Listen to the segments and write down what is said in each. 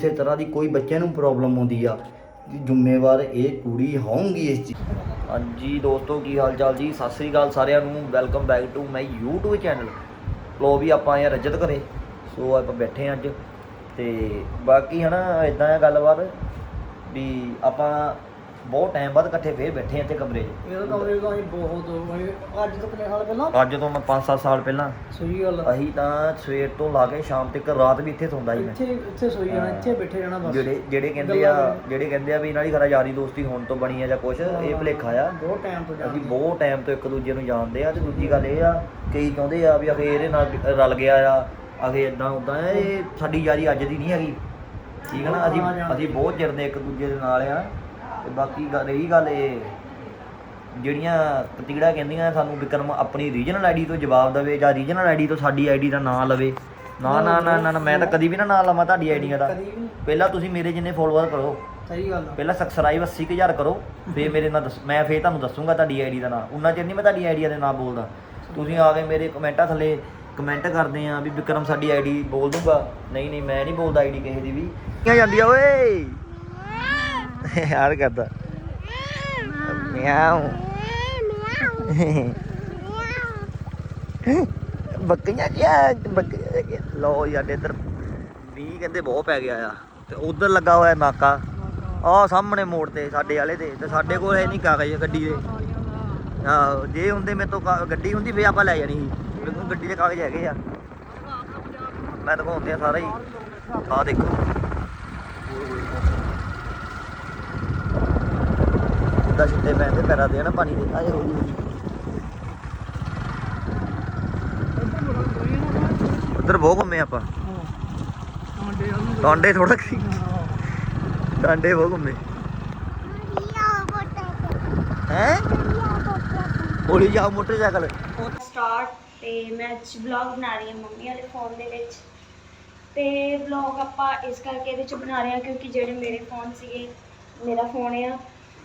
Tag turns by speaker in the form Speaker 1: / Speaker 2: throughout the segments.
Speaker 1: ਕਿਸੇ ਤਰ੍ਹਾਂ ਦੀ ਕੋਈ ਬੱਚੇ ਨੂੰ ਪ੍ਰੋਬਲਮ ਆਉਂਦੀ ਆ, ਜ਼ਿੰਮੇਵਾਰ ਇਹ ਕੁੜੀ ਹੋਊਗੀ ਇਸ ਚੀਜ਼ ਹਾਂਜੀ ਦੋਸਤੋ, ਕੀ ਹਾਲ ਚਾਲ ਜੀ? ਸਤਿ ਸ੍ਰੀ ਅਕਾਲ ਸਾਰਿਆਂ ਨੂੰ। Welcome back to my YouTube channel ਲੋ ਵੀ ਆਪਾਂ ਆਏ ਆ ਰਜਤ ਘਰੇ। ਸੋ ਆਪਾਂ ਬੈਠੇ ਹਾਂ ਅੱਜ। ਤੇ ਬਾਕੀ ਹਨਾ ਇਦਾਂ ਆ ਗੱਲਬਾਤ ਵੀ ਆਪਾਂ ਬਹੁਤ ਟਾਈਮ ਬਾਅਦ ਇਕੱਠੇ ਫੇਰ ਬੈਠੇ ਆ ਇੱਥੇ ਕਮਰੇ 'ਚ।
Speaker 2: ਇਹ ਕਮਰੇ ਦਾ ਹੀ ਬਹੁਤ ਅੱਜ ਤੋਂ ਕਿੰਨੇ ਸਾਲ ਪਹਿਲਾਂ?
Speaker 1: ਅੱਜ ਤੋਂ ਮੈਂ 5-7 ਸਾਲ ਪਹਿਲਾਂ।
Speaker 2: ਸਹੀ ਗੱਲ ਆ।
Speaker 1: ਅਸੀਂ ਤਾਂ ਸਵੇਰ ਤੋਂ ਲਾ ਕੇ ਸ਼ਾਮ ਤੱਕ ਰਾਤ ਵੀ ਇੱਥੇ ਸੌਂਦਾ ਸੀ ਮੈਂ।
Speaker 2: ਇੱਥੇ ਇੱਥੇ ਸੋਈ ਜਾਣਾ ਇੱਥੇ ਬੈਠੇ ਜਾਣਾ ਬਸ।
Speaker 1: ਜਿਹੜੇ ਜਿਹੜੇ ਕਹਿੰਦੇ ਆ ਜਿਹੜੇ ਕਹਿੰਦੇ ਆ ਵੀ ਇਹਨਾਂ ਦੀ ਖਰਾ ਯਾਰੀ ਦੋਸਤੀ ਹੋਣ ਤੋਂ ਬਣੀ ਆ ਜਾਂ ਕੁਛ ਇਹ ਭੁਲੇਖਾ ਆ।
Speaker 2: ਬਹੁਤ ਟਾਈਮ ਤੋਂ
Speaker 1: ਅਸੀਂ ਬਹੁਤ ਟਾਈਮ ਤੋਂ ਇੱਕ ਦੂਜੇ ਨੂੰ ਜਾਣਦੇ ਆ ਤੇ ਦੂਜੀ ਗੱਲ ਇਹ ਆ ਕਈ ਚਾਹੁੰਦੇ ਆ ਵੀ ਅਖੇ ਇਹਦੇ ਨਾਲ ਰਲ ਗਿਆ ਆ ਅਖੇ ਇਦਾਂ ਉਦਾਂ ਇਹ ਸਾਡੀ ਯਾਰੀ ਅੱਜ ਦੀ ਨਹੀਂ ਹੈਗੀ। ਠੀਕ ਹੈ ਨਾ? ਅਸੀਂ ਅਸੀਂ ਬਹੁਤ ਚਿਰ ਦੇ ਇੱਕ ਦੂਜੇ ਦੇ ਨਾਲ ਆ। ਤੇ ਬਾਕੀ ਗੱਲ ਰਹੀ ਗੱਲ ਇਹ ਜਿਹੜੀਆਂ ਕਤੀੜਾ ਕਹਿੰਦੀਆਂ ਸਾਨੂੰ ਵਿਕਰਮ ਆਪਣੀ ਰੀਜਨਲ ਆਈਡੀ ਤੋਂ ਜਵਾਬ ਦੇਵੇ ਜਾਂ ਰੀਜਨਲ ਆਈਡੀ ਤੋਂ ਸਾਡੀ ਆਈਡੀ ਦਾ ਨਾਂ ਲਵੇ। ਨਾ ਨਾ ਨਾ ਨਾ ਨਾ, ਮੈਂ ਤਾਂ ਕਦੀ ਵੀ ਨਾ ਨਾਂ ਲਵਾਂ ਤੁਹਾਡੀ ਆਈਡੀਆਂ ਦਾ।
Speaker 2: ਕਦੀ ਵੀ ਨਹੀਂ।
Speaker 1: ਪਹਿਲਾਂ ਤੁਸੀਂ ਮੇਰੇ ਜਿੰਨੇ ਫੋਲੋਅਰ ਕਰੋ।
Speaker 2: ਸਹੀ ਗੱਲ ਆ।
Speaker 1: ਪਹਿਲਾਂ ਸਬਸਕ੍ਰਾਈਬ 80000 ਕਰੋ ਫੇਰ ਮੇਰੇ ਨਾਲ ਦੱਸ ਮੈਂ ਫੇਰ ਤੁਹਾਨੂੰ ਦੱਸੂਗਾ ਤੁਹਾਡੀ ਆਈਡੀ ਦਾ ਨਾਮ ਉਹਨਾਂ ਚਿਰ ਨਹੀਂ ਮੈਂ ਤੁਹਾਡੀ ਆਈਡੀ ਦੇ ਨਾਮ ਬੋਲਦਾ। ਤੁਸੀਂ ਆ ਕੇ ਮੇਰੇ ਕਮੈਂਟਾਂ ਥੱਲੇ ਕਮੈਂਟ ਕਰਦੇ ਆ ਵੀ ਵਿਕਰਮ ਸਾਡੀ ਆਈਡੀ ਬੋਲ ਦੂੰਗਾ। ਨਹੀਂ ਨਹੀਂ ਮੈਂ ਨਹੀਂ ਬੋਲਦਾ ਆਈਡੀ ਕਿਸੇ ਦੀ ਵੀ। ਕਿਉਂ ਜਾਂਦੀ ਆ ਓਏ? ਯਾਰ ਕਰਦਾ। ਮਿਆਉ। ਬੱਕੀਆਂ ਕਿਆ ਬੱਕੀਆਂ ਕਿਆ ਲੋ ਯਾਰ ਇੱਧਰ ਮੀਂਹ ਕਹਿੰਦੇ ਬਹੁਤ ਪੈ ਗਿਆ ਆ। ਤੇ ਉਧਰ ਲੱਗਾ ਹੋਇਆ ਨਾਕਾ। ਆਹ ਸਾਹਮਣੇ ਮੋੜ ਤੇ, ਸਾਡੇ ਵਾਲੇ ਤੇ। ਤੇ ਸਾਡੇ ਕੋਲ ਹੈ ਨਹੀਂ ਕਾਗਜ਼ ਗੱਡੀ ਦੇ। ਆਹੋ, ਜੇ ਹੁੰਦੇ ਮੇਰੇ ਤੋਂ ਕਾ- ਗੱਡੀ ਹੁੰਦੀ ਫੇ ਆਪਾਂ ਲੈ ਜਾਣੀ ਸੀ। ਮੇਰੇ ਕੋਲ ਗੱਡੀ ਦੇ ਕਾਗਜ਼ ਹੈਗੇ ਆ। ਮੈਂ ਦਿਖਾਉਂਦੇ ਆ ਸਾਰਾ ਹੀ। ਆਹ ਦੇਖੋ। ਦਾ ਛਿੱਟੇ ਪੈਂਦੇ ਪੈਰਾਂ ਦੇ ਨਾ ਪਾਣੀ ਦੇ ਆਏ ਹੌਲੀ ਉਧਰ ਬਹੁਤ ਘੁੰਮੇ ਆਪਾਂ।
Speaker 2: ਆਂਡੇ
Speaker 1: ਥੋੜਾ ਕੀ ਬਹੁਤ ਘੁੰਮੇ। ਹੈ? ਹੌਲੀ ਜਾ ਮੋਟਰਸਾਈਕਲ।
Speaker 3: ਸਟਾਰਟ ਤੇ ਮੈਂ ਅੱਜ ਵਲੌਗ ਬਣਾ ਰਹੀ ਹਾਂ ਮੰਮੀ ਵਾਲੇ ਫੋਨ ਦੇ ਵਿੱਚ। ਤੇ ਵਲੌਗ ਆਪਾਂ ਇਸ ਕਰਕੇ ਇਹਦੇ ਚ ਬਣਾ ਰਹੇ ਹਾਂ ਕਿਉਂਕਿ ਜਿਹੜੇ ਮੇਰੇ ਫੋਨ ਸੀਗੇ, ਮੇਰਾ ਫੋਨ ਆ।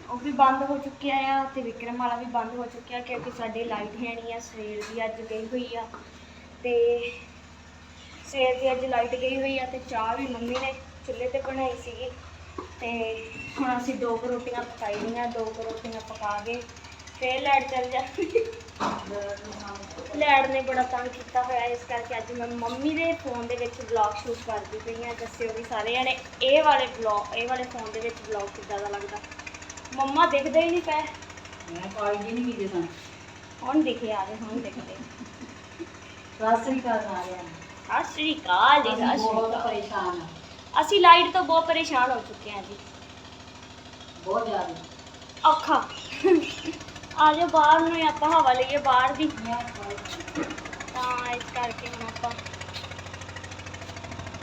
Speaker 3: ਉਹ ਵੀ ਬੰਦ ਹੋ ਚੁੱਕਿਆ ਆ ਤੇ ਵਿਕਰਮ ਵਾਲਾ ਵੀ ਬੰਦ ਹੋ ਚੁੱਕਿਆ ਕਿਉਂਕਿ ਸਾਡੇ ਲਾਈਟ ਹੈ ਨਹੀਂ ਆ, ਸਵੇਰ ਦੀ ਅੱਜ ਗਈ ਹੋਈ ਆ ਤੇ ਸਵੇਰ ਦੀ ਅੱਜ ਲਾਈਟ ਗਈ ਹੋਈ ਆ ਤੇ ਚਾਹ ਵੀ ਮੰਮੀ ਨੇ ਚੁੱਲ੍ਹੇ ਤੇ ਬਣਾਈ ਸੀਗੀ ਤੇ ਹੁਣ ਅਸੀਂ ਦੋ ਕੁ ਰੋਟੀਆਂ ਪਕਾਈ ਦੀਆਂ, ਦੋ ਕੁ ਰੋਟੀਆਂ ਪਕਾ ਕੇ ਫੇਰ ਲਾਈਟ ਚੱਲ ਜਾਂਦੀ ਲੈਡ ਨੇ ਬੜਾ ਤੰਗ ਕੀਤਾ ਹੋਇਆ ਇਸ ਕਰਕੇ ਅੱਜ ਮੈਂ ਮੰਮੀ ਦੇ ਫੋਨ ਦੇ ਵਿੱਚ ਵਲੌਗ ਸ਼ੂਟ ਕਰਦੀ ਪਈ ਆ, ਦੱਸਿਓ ਵੀ ਸਾਰੇ ਜਣੇ ਇਹ ਵਾਲੇ ਵਲੌਗ ਇਹ ਵਾਲੇ ਫੋਨ ਦੇ ਵਿੱਚ ਵਲੌਗ ਕਿੱਦਾਂ ਦਾ ਲੱਗਦਾ? ਮੰਮਾ ਦਿਖਦੇ ਹੀ ਨਹੀਂ ਪਏ।
Speaker 4: ਮੈਂ ਕਾਲ ਜੀ ਨਹੀਂ ਕੀਤੇ ਸਨ
Speaker 3: ਹੁਣ ਦਿਖੇ ਆ ਰਹੇ ਹੁਣ ਦਿਖਦੇ।
Speaker 4: ਰਾਸਰੀ ਕਾ ਆ ਰਿਹਾ
Speaker 3: ਸਤਿ ਸ਼੍ਰੀ ਅਕਾਲ ਜੀ ਸਤਿ ਸ਼੍ਰੀ
Speaker 4: ਬਹੁਤ
Speaker 3: ਅਕਾਲ।
Speaker 4: ਪਰੇਸ਼ਾਨ ਆ।
Speaker 3: ਅਸੀਂ ਲਾਈਟ ਤੋਂ ਬਹੁਤ ਪਰੇਸ਼ਾਨ ਹੋ ਚੁੱਕੇ ਹਾਂ ਜੀ।
Speaker 4: ਬਹੁਤ ਜ਼ਿਆਦਾ।
Speaker 3: ਔਖਾ। ਆ ਜਾਓ ਬਾਹਰ ਨੂੰ ਹੀ ਆਪਾਂ ਹਵਾ ਲਈਏ ਬਾਹਰ ਦੀ।
Speaker 4: ਮੈਂ ਕਾਲ
Speaker 3: ਤਾਂ ਇਸ ਕਰਕੇ ਹੁਣ ਆਪਾਂ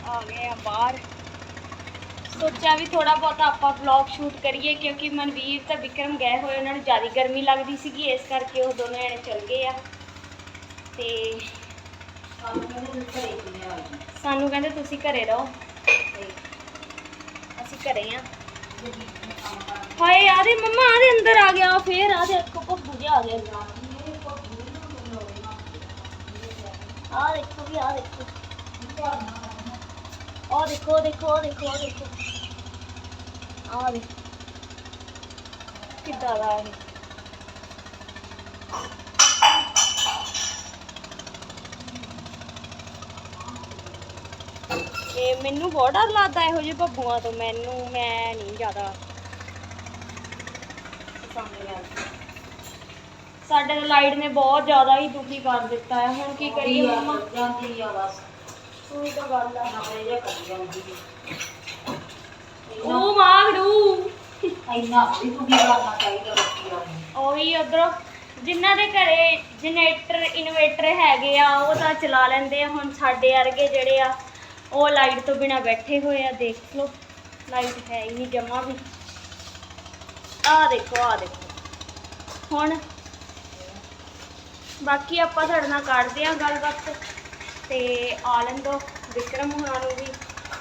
Speaker 3: ਆ ਗਏ ਆ ਬਾਹਰ। ਸੋਚਿਆ ਵੀ ਥੋੜਾ ਬਹੁਤਾ ਆਪਾਂ ਵਲੌਗ ਸ਼ੂਟ ਕਰੀਏ ਕਿਉਂਕਿ ਮਨਵੀਰ ਤੇ ਵਿਕਰਮ ਗਏ ਹੋਏ ਉਹਨਾਂ ਨੂੰ ਜ਼ਿਆਦਾ ਗਰਮੀ ਲੱਗਦੀ ਸੀਗੀ ਇਸ ਕਰਕੇ ਉਹ ਦੋਨੋਂ ਜਣੇ ਚਲ ਗਏ ਆ। ਤੇ
Speaker 4: ਸਾਨੂੰ ਕਹਿੰਦੇ ਤੁਸੀਂ ਘਰੇ
Speaker 3: ਰਹੋ। ਤੇ ਅਸੀਂ ਘਰੇ ਆ। ਹਾਏ ਆਦੇ ਮੰਮਾ ਆਦੇ ਅੰਦਰ ਆ ਗਿਆ ਫੇਰ ਆਦੇ ਅੱਖੋਂ ਭੁੱਬੂ ਜਿਹਾ ਆ ਗਿਆ ਆ ਦੇਖੋ ਵੀ ਆ ਦੇਖੋ। ਆ ਦੇਖੋ ਦੇਖੋ ਦੇਖੋ ਦੇਖੋ। ਆ ਦੇ ਕਿੱਦਾਂ ਦਾ ਹੈ ਤੇ ਮੈਨੂੰ ਬਹੁਤ ਡਰ ਲੱਗਦਾ ਇਹੋ ਜਿਹੇ ਭੱਬੂਆਂ ਤੋਂ। ਮੈਨੂੰ ਮੈਂ ਨਹੀਂ ਜ਼ਿਆਦਾ। ਸਾਡੇ ਤਾਂ ਲਾਈਟ ਨੇ ਬਹੁਤ ਜ਼ਿਆਦਾ ਹੀ ਦੁਖੀ ਕਰ ਦਿੱਤਾ ਹੈ। ਹੁਣ ਕੀ ਕਰੀਏ ਮੰਮਾ?
Speaker 4: ਜਾਂਦੀ ਆ ਬਸ।
Speaker 3: ਤੂੰ ਤਾਂ ਗੱਲ ਆ।
Speaker 4: ਨਵੇਂ ਜਿਹਾ ਕਰ ਜਾਂਦੀ ਹੈ
Speaker 3: ਉਹ ਮਾਗੜੂ
Speaker 4: ਇੰਨਾ ਵੀ ਕਰਨਾ ਚਾਹੀਦਾ ਨੂੰ
Speaker 3: ਉਹੀ ਉਧਰੋਂ ਜਿਨ੍ਹਾਂ ਦੇ ਘਰੇ ਜਨਰੇਟਰ ਇਨਵੇਟਰ ਹੈਗੇ ਆ ਉਹ ਤਾਂ ਚਲਾ ਲੈਂਦੇ ਆ। ਹੁਣ ਸਾਡੇ ਵਰਗੇ ਜਿਹੜੇ ਆ ਉਹ ਲਾਈਟ ਤੋਂ ਬਿਨਾ ਬੈਠੇ ਹੋਏ ਆ ਦੇਖ ਲਓ। ਲਾਈਟ ਹੈ ਹੀ ਨਹੀਂ ਜਮਾ ਵੀ। ਆਹ ਦੇਖੋ ਆਹ ਦੇਖੋ। ਹੁਣ ਬਾਕੀ ਆਪਾਂ ਤੁਹਾਡੇ ਨਾਲ ਕਰਦੇ ਆ ਗੱਲਬਾਤ ਤੇ ਆ ਲੈਂਦੋ ਵਿਕਰਮ ਹੁਣਾਂ ਨੂੰ ਵੀ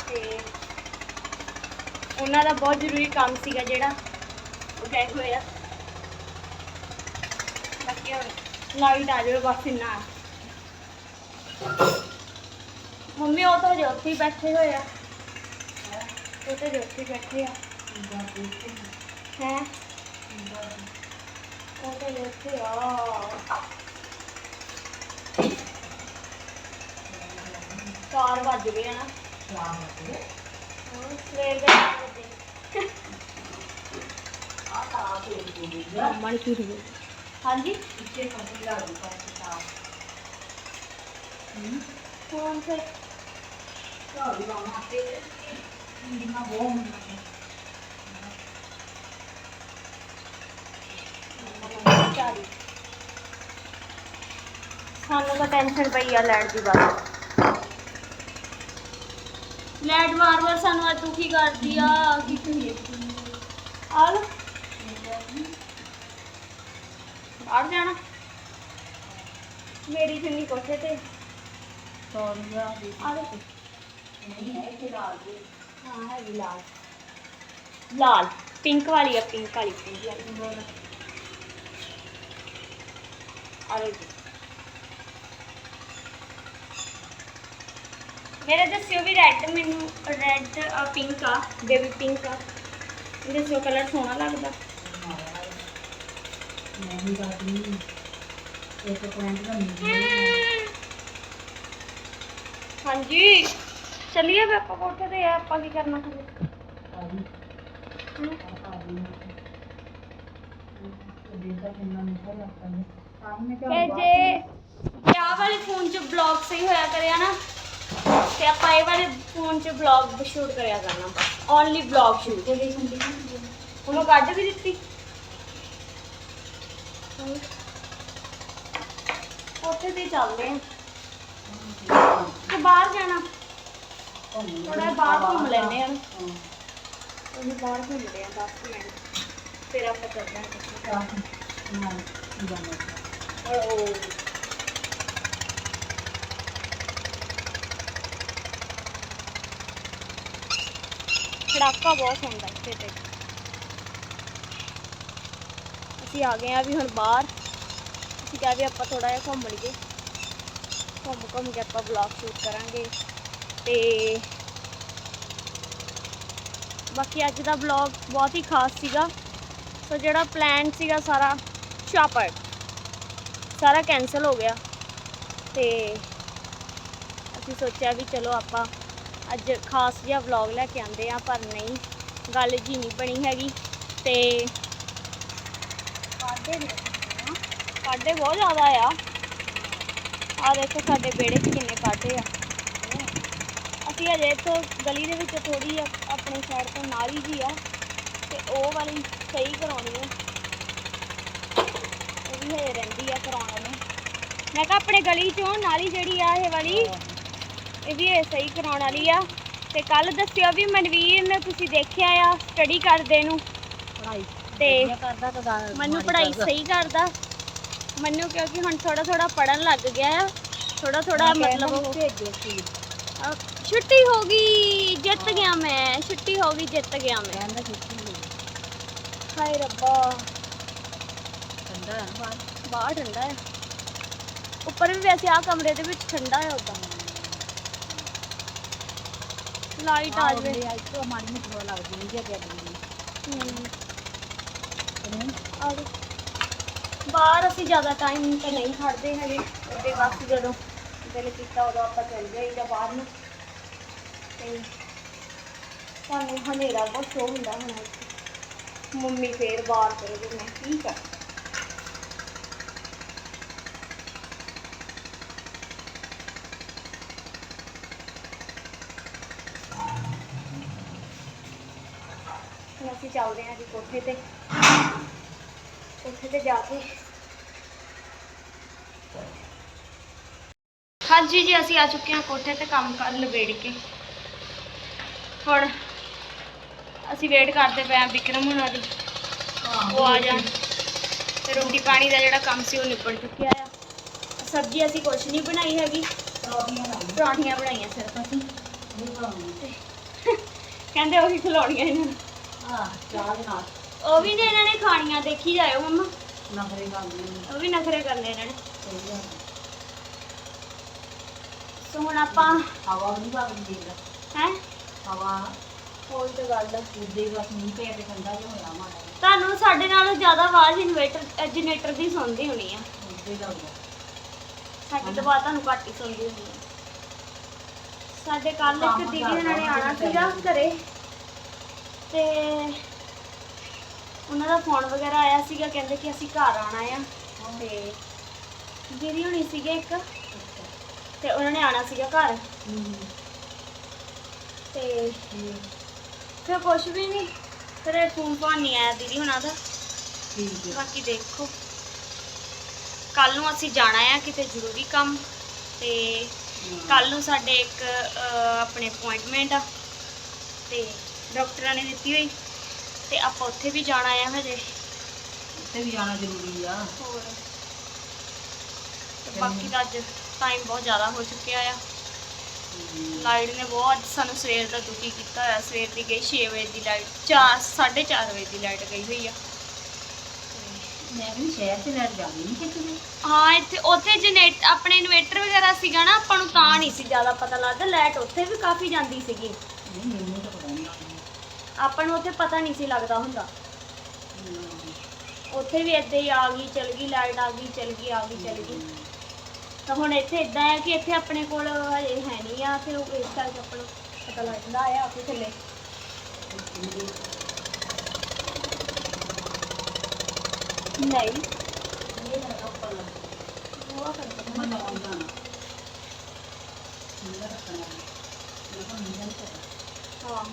Speaker 3: ਤੇ ਉਹਨਾਂ ਦਾ ਬਹੁਤ ਜ਼ਰੂਰੀ ਕੰਮ ਸੀਗਾ ਜਿਹੜਾ ਉਹ ਗਏ ਹੋਏ ਆ। ਬਾਕੀ ਹੁਣ ਲਾਈਟ ਆ ਜਾਵੇ ਬਸ ਇੰਨਾ ਮੰਮੀ, ਉਹ ਤਾਂ ਹਜੇ ਬੈਠੇ ਹੋਏ ਆ। ਛੋਟੇ ਜਿਹੇ ਉੱਥੇ ਬੈਠੇ ਆ। ਹੈ? ਛੋਟੇ ਜਿਹੇ ਉੱਥੇ ਆ। ਚਾਰ ਵੱਜ ਗਏ ਨਾ। ਚਾਰ ਵਜੇ ਮੰਮਾ ਨੇ ਕੀ ਰਹੀ ਹਾਂਜੀ? ਫੋਨ ਤੇ ਚਾਰੀ ਸਾਨੂੰ ਤਾਂ ਟੈਨਸ਼ਨ ਪਈ ਆ ਲੈਟ ਦੀ ਬਾਤ ਲੈਟ ਵਾਰ-ਵਾਰ ਸਾਨੂੰ ਅੱਜ ਦੁਖੀ ਕਰਦੀ ਆ ਕੀ ਕਰੀਏ ਆਲ ਬਾਹਰ ਜਾਣਾ। ਮੇਰੀ ਜਿੰਨੀ ਕੋਠੇ ਤੇ। ਆਲੇ ਹਾਂ ਹੈ ਵੀ ਲਾਲ। ਲਾਲ। ਪਿੰਕ ਵਾਲੀ ਆ ਪਿੰਕ ਵਾਲੀ। ਪਿੰਕ ਵਾਲੀ। ਆਲੇ ਜੀ। ਮੇਰੇ ਦੱਸਿਓ ਵੀ ਰੈੱਡ ਮੈਨੂੰ ਰੈੱਡ ਪਿੰਕ ਆ ਬੇਬੀ ਪਿੰਕ ਆ ਦੱਸਿਓ ਕਲਰ ਸੋਹਣਾ ਲੱਗਦਾ ਹਾਂਜੀ ਚਲਿਏ ਵੀ ਆਪਾਂ ਕੋਠੇ ਤੇ ਆ ਆਪਾਂ ਕੀ ਕਰਨਾ ਥੱਲੇ ਹਮ? ਤੇ ਜੇ ਜੇ ਆਹ ਵਾਲੇ ਫੋਨ 'ਚ ਬਲੌਗ ਸਹੀ ਹੋਇਆ ਕਰਿਆ ਨਾ ਤੇ ਆਪਾਂ ਇਹ ਵਾਲੇ ਫੋਨ 'ਚ ਬਲੌਗ ਸ਼ੂਟ ਕਰਿਆ ਕਰਨਾ ਬਸ ਓਨਲੀ ਬਲੌਗ ਸ਼ੂਟ ਉਹਨੂੰ ਕੱਢ ਵੀ ਦਿੱਤੀ। ਉੱਥੇ ਤੇ ਚੱਲਦੇ ਆ। ਤੇ ਬਾਹਰ ਜਾਣਾ। ਥੋੜਾ ਬਾਹਰ ਘੁੰਮ ਲੈਂਦੇ ਆ। ਅਸੀਂ ਬਾਹਰ ਘੁੰਮਦੇ ਆ 10 ਮਿੰਟ। ਫਿਰ ਆਪਾਂ ਚੱਲਦੇ ਆ। ਉਹ ਖੜਾਕਾ ਬਹੁਤ ਹੁੰਦਾ ਇੱਥੇ ਤੇ। ਅਸੀਂ ਆ ਗਏ ਆ ਵੀ ਹੁਣ ਬਾਹਰ। ਅਸੀਂ ਕਿਹਾ ਵੀ ਆਪਾਂ ਥੋੜਾ ਜਿਹਾ ਘੁੰਮ ਲਈਏ। ਘੁੰਮ ਘੁੰਮ ਕੇ ਆਪਾਂ ਵਲੌਗ ਸ਼ੂਟ ਕਰਾਂਗੇ। ਤੇ ਬਾਕੀ ਅੱਜ ਦਾ ਵਲੌਗ ਬਹੁਤ ਹੀ ਖਾਸ ਸੀਗਾ। ਸੋ ਜਿਹੜਾ ਪਲਾਨ ਸੀਗਾ ਸਾਰਾ ਸ਼ਾਪਰ ਸਾਰਾ ਕੈਨਸਲ ਹੋ ਗਿਆ। ਤੇ ਅਸੀਂ ਸੋਚਿਆ ਵੀ ਚਲੋ ਆਪਾਂ ਅੱਜ ਖਾਸ ਜਿਹਾ ਵਲੌਗ ਲੈ ਕੇ ਆਂਦੇ ਆ, ਪਰ ਨਹੀਂ, ਗੱਲ ਜੀ ਨਹੀਂ ਬਣੀ ਹੈਗੀ। ਤੇ ਕਾਡੇ ਨੇ ਕਾਡੇ ਬਹੁਤ ਜ਼ਿਆਦਾ ਆ। ਆ ਦੇਖੋ ਸਾਡੇ ਵਿਹੜੇ 'ਚ ਕਿੰਨੇ ਕਾਡੇ ਆ। ਅਸੀਂ ਅਜੇ ਇੱਥੋਂ ਗਲੀ ਦੇ ਵਿੱਚ ਥੋੜੀ ਆਪਣੀ ਸਾਈਡ ਤੋਂ ਨਾਲੀ ਜੀ ਆ। ਤੇ ਉਹ ਵਾਲੀ ਸਹੀ ਕਰਾਉਣੀ ਹੈ ਉਹ ਵੀ ਹਜੇ ਰਹਿੰਦੀ ਆ ਕਰਾਉਣ ਨੂੰ। ਮੈਂ ਕਿਹਾ ਆਪਣੇ ਗਲੀ 'ਚੋਂ ਨਾਲੀ ਜਿਹੜੀ ਆ ਇਹ ਵਾਲੀ। ਇਹ ਵੀ ਇਹ ਸਹੀ ਕਰਾਉਣ ਵਾਲੀ ਆ। ਤੇ ਕੱਲ ਦੱਸਿਓ ਵੀ ਮਨਵੀਰ ਨੇ ਤੁਸੀਂ ਦੇਖਿਆ ਆ ਸਟੱਡੀ ਕਰਦੇ ਨੂੰ। ਤੇ ਮੈਨੂੰ ਪੜ੍ਹਾਈ ਸਹੀ ਕਰਦਾ। ਮੈਨੂੰ ਕਿਉਂਕਿ ਹੁਣ ਥੋੜਾ ਥੋੜਾ ਪੜਨ ਲੱਗ ਗਿਆ ਆ। ਥੋੜਾ ਥੋੜਾ ਮਤਲਬ ਉਹ ਅਹ ਛੁੱਟੀ ਹੋ ਗਈ ਜਿੱਤ ਗਿਆ ਮੈਂ। ਛੁੱਟੀ ਹੋ ਗਈ ਜਿੱਤ ਗਿਆ ਮੈਂ। ਹਾਏ ਰੱਬਾ। ਬਾਹਰ? ਠੰਡਾ ਹੈ। ਉੱਪਰ ਵੀ ਵੈਸੇ ਆ ਕਮਰੇ ਦੇ ਵਿੱਚ ਠੰਡਾ ਹੈ ਉਦਾਂ ਲਾਈਟ ਆ ਜਾਵੇ ਹਮ। ਆ ਜਾਓ। ਬਾਹਰ ਅਸੀਂ ਜ਼ਿਆਦਾ ਟਾਈਮ ਤਾਂ ਨਹੀਂ ਖੜਦੇ ਹੈਗੇ ਉਹਦੇ ਬਸ ਜਦੋਂ ਦਿਲ ਕੀਤਾ ਉਦੋਂ ਆਪਾਂ ਚੱਲ ਜਾਈਦਾ ਬਾਹਰ ਨੂੰ ਤੇ ਸਾਨੂੰ ਹਨੇਰਾ ਬਹੁਤ ਸ਼ੋ ਹੁੰਦਾ ਹੁਣ ਇੱਥੇ। ਮੰਮੀ ਫੇਰ ਬਾਹਰ ਕਰੋਗੇ ਮੈਂ ਕੀ ਕਰਾਂ ਚੱਲਦੇ ਹਾਂ ਜੀ ਕੋਠੇ ਤੇ। ਕੋਠੇ ਤੇ ਜਾ ਕੇ। ਹਾਂਜੀ ਜੀ ਅਸੀਂ ਆ ਚੁੱਕੇ ਹਾਂ ਕੋਠੇ ਤੇ ਕੰਮ ਕਰ ਲਵੇੜ ਕੇ। ਹੁਣ ਅਸੀਂ ਵੇਟ ਕਰਦੇ ਪਏ ਹਾਂ ਵਿਕਰਮ ਹੁਣਾਂ ਦੀ। ਉਹ ਆ ਜਾਣ ਤੇ ਰੋਟੀ ਪਾਣੀ ਦਾ ਜਿਹੜਾ ਕੰਮ ਸੀ ਉਹ ਨਿਬੜ ਚੁੱਕਿਆ ਆ। ਸਬਜ਼ੀ ਅਸੀਂ ਕੁਛ ਨਹੀਂ ਬਣਾਈ ਹੈਗੀ। ਪਰੌਂਠੀਆਂ ਬਣਾਈਆਂ। ਸਿਰਫ ਅਸੀਂ। ਕਹਿੰਦੇ ਉਹੀ ਖਿਲਾਉਣੀਆਂ ਇਹਨਾਂ ਨੂੰ। ਉਹ ਵੀ ਨੇ ਇਹਨਾਂ ਨੇ ਖਾਣੀਆਂ ਦੇਖੀ ਜਾਇਓ ਮੰਮਾ। ਉਹ ਵੀ ਨਖਰੇ ਕਰਨੇ ਇਹਨਾਂ ਨੇ। ਸੋ ਹੁਣ ਆਪਾਂ ਹੈ? ਕੋਈ ਤਾਂ ਗੱਲ ਆ।
Speaker 4: ਉਦੇ ਬਸ ਮੀਂਹ ਪਿਆ ਕੇ ਠੰਡਾ ਜਿਹਾ ਹੋਇਆ ਮਾੜਾ ਜਿਹਾ।
Speaker 3: ਤੁਹਾਨੂੰ ਸਾਡੇ ਨਾਲੋਂ ਜ਼ਿਆਦਾ ਆਵਾਜ਼ ਇਨਵੇਟਰ ਜਨਰੇਟਰ ਦੀ ਸੁਣਦੀ ਹੋਣੀ ਆ।
Speaker 4: ਉਦੇ ਦਾ ਹੋਇਆ
Speaker 3: ਸਾਡੀ ਤਾਂ ਆਵਾਜ਼ ਤੁਹਾਨੂੰ ਘੱਟ ਹੀ ਸੁਣਦੀ ਹੁੰਦੀ ਆ। ਸਾਡੇ ਕੱਲ ਇੱਕ
Speaker 4: ਕੰਮ
Speaker 3: ਦੀਦੀ ਉਹਨਾਂ ਨੇ
Speaker 4: ਹੁੰਦਾ
Speaker 3: ਸੀਗਾ ਘਰੇ। ਤੇ ਉਹਨਾਂ ਦਾ ਫੋਨ ਵਗੈਰਾ ਆਇਆ ਸੀਗਾ ਕਹਿੰਦੇ ਕਿ ਅਸੀਂ ਘਰ ਆਣਾ ਆ। ਤੇ ਦੀਦੀ ਹੁਣੀ ਸੀਗੇ ਇੱਕ। ਤੇ ਉਹਨਾਂ ਨੇ ਆਣਾ ਸੀਗਾ ਘਰ। ਤੇ ਫਿਰ ਕੁਛ ਵੀ ਨਹੀਂ ਫਿਰ ਫੋਨ ਫਾਨ ਨਹੀਂ ਆਇਆ ਦੀਦੀ ਹੁਣਾਂ ਦਾ।
Speaker 4: ਠੀਕ ਹੈ।
Speaker 3: ਬਾਕੀ ਦੇਖੋ। ਕੱਲ ਨੂੰ ਅਸੀਂ ਜਾਣਾ ਆ ਕਿਤੇ ਜ਼ਰੂਰੀ ਕੰਮ। ਤੇ ਕੱਲ ਨੂੰ ਸਾਡੇ ਇੱਕ ਅਹ, ਆਪਣੇ ਅਪਾਇੰਟਮੈਂਟ ਆ। ਤੇ ਡਾਕਟਰਾਂ ਨੇ ਦਿੱਤੀ ਹੋਈ। ਤੇ ਆਪਾਂ ਉੱਥੇ ਵੀ ਜਾਣਾ ਆ ਹਜੇ।
Speaker 4: ਉੱਥੇ ਵੀ ਜਾਣਾ ਜ਼ਰੂਰੀ ਆ।
Speaker 3: ਹੋਰ। ਤੇ ਬਾਕੀ ਤਾਂ ਅੱਜ ਟਾਈਮ ਬਹੁਤ ਜ਼ਿਆਦਾ ਹੋ ਚੁੱਕਿਆ ਆ। ਲਾਈਟ ਨੇ ਬਹੁਤ ਸਾਨੂੰ ਸਵੇਰ ਦਾ ਦੁਖੀ ਕੀਤਾ ਹੋਇਆ। ਸਵੇਰ ਦੀ ਗਈ 6 ਵਜੇ ਦੀ ਲਾਈਟ 4 4:30 ਵਜੇ ਦੀ ਲਾਈਟ ਗਈ ਹੋਈ ਆ।
Speaker 4: ਮੈਂ ਵੀ ਸ਼ਹਿਰ ਤੇ ਲੈਟ ਜਾਂਦੀ ਨਹੀਂ ਕਿਤੇ
Speaker 3: ਹਾਂ ਇੱਥੇ ਉੱਥੇ ਜਨਰੇਟ ਆਪਣੇ ਇਨਵੇਟਰ ਵਗੈਰਾ ਸੀਗਾ ਨਾ ਆਪਾਂ ਨੂੰ ਤਾਂ ਨਹੀਂ ਸੀ ਜ਼ਿਆਦਾ ਪਤਾ ਲੱਗਦਾ। ਲਾਈਟ ਉੱਥੇ ਵੀ ਕਾਫੀ ਜਾਂਦੀ ਸੀਗੀ।
Speaker 4: ਨਹੀਂ ਮੈਨੂੰ
Speaker 3: ਆਪਾਂ ਨੂੰ ਉੱਥੇ ਪਤਾ ਨਹੀਂ ਸੀ ਲੱਗਦਾ ਹੁੰਦਾ। ਉੱਥੇ ਵੀ ਏਦਾਂ ਹੀ ਆ ਗਈ ਚਲ ਗਈ ਲਾਈਟ ਆ ਗਈ ਚਲ ਗਈ ਆ ਗਈ ਚਲ ਗਈ। ਤਾਂ ਹੁਣ ਇੱਥੇ ਇਦਾਂ ਹੈ ਕਿ ਇੱਥੇ ਆਪਣੇ ਕੋਲ ਹਜੇ ਹੈ ਨਹੀਂ ਆ ਤੇ ਉਹ ਇਸ ਕਰਕੇ ਆਪਾਂ ਨੂੰ ਪਤਾ ਲੱਗ ਜਾਂਦਾ ਆ ਆਪੇ ਥੱਲੇ। ਨਹੀਂ ਉਹ ਕਰ
Speaker 4: ਮੈਂ ਲਾਉਂਦਾ ਨਾ ਮੇਰਾ ਰੱਖਣਾ ਮੈਂ ਤਾਂ ਨਹੀਂ।
Speaker 3: ਹਾਂ।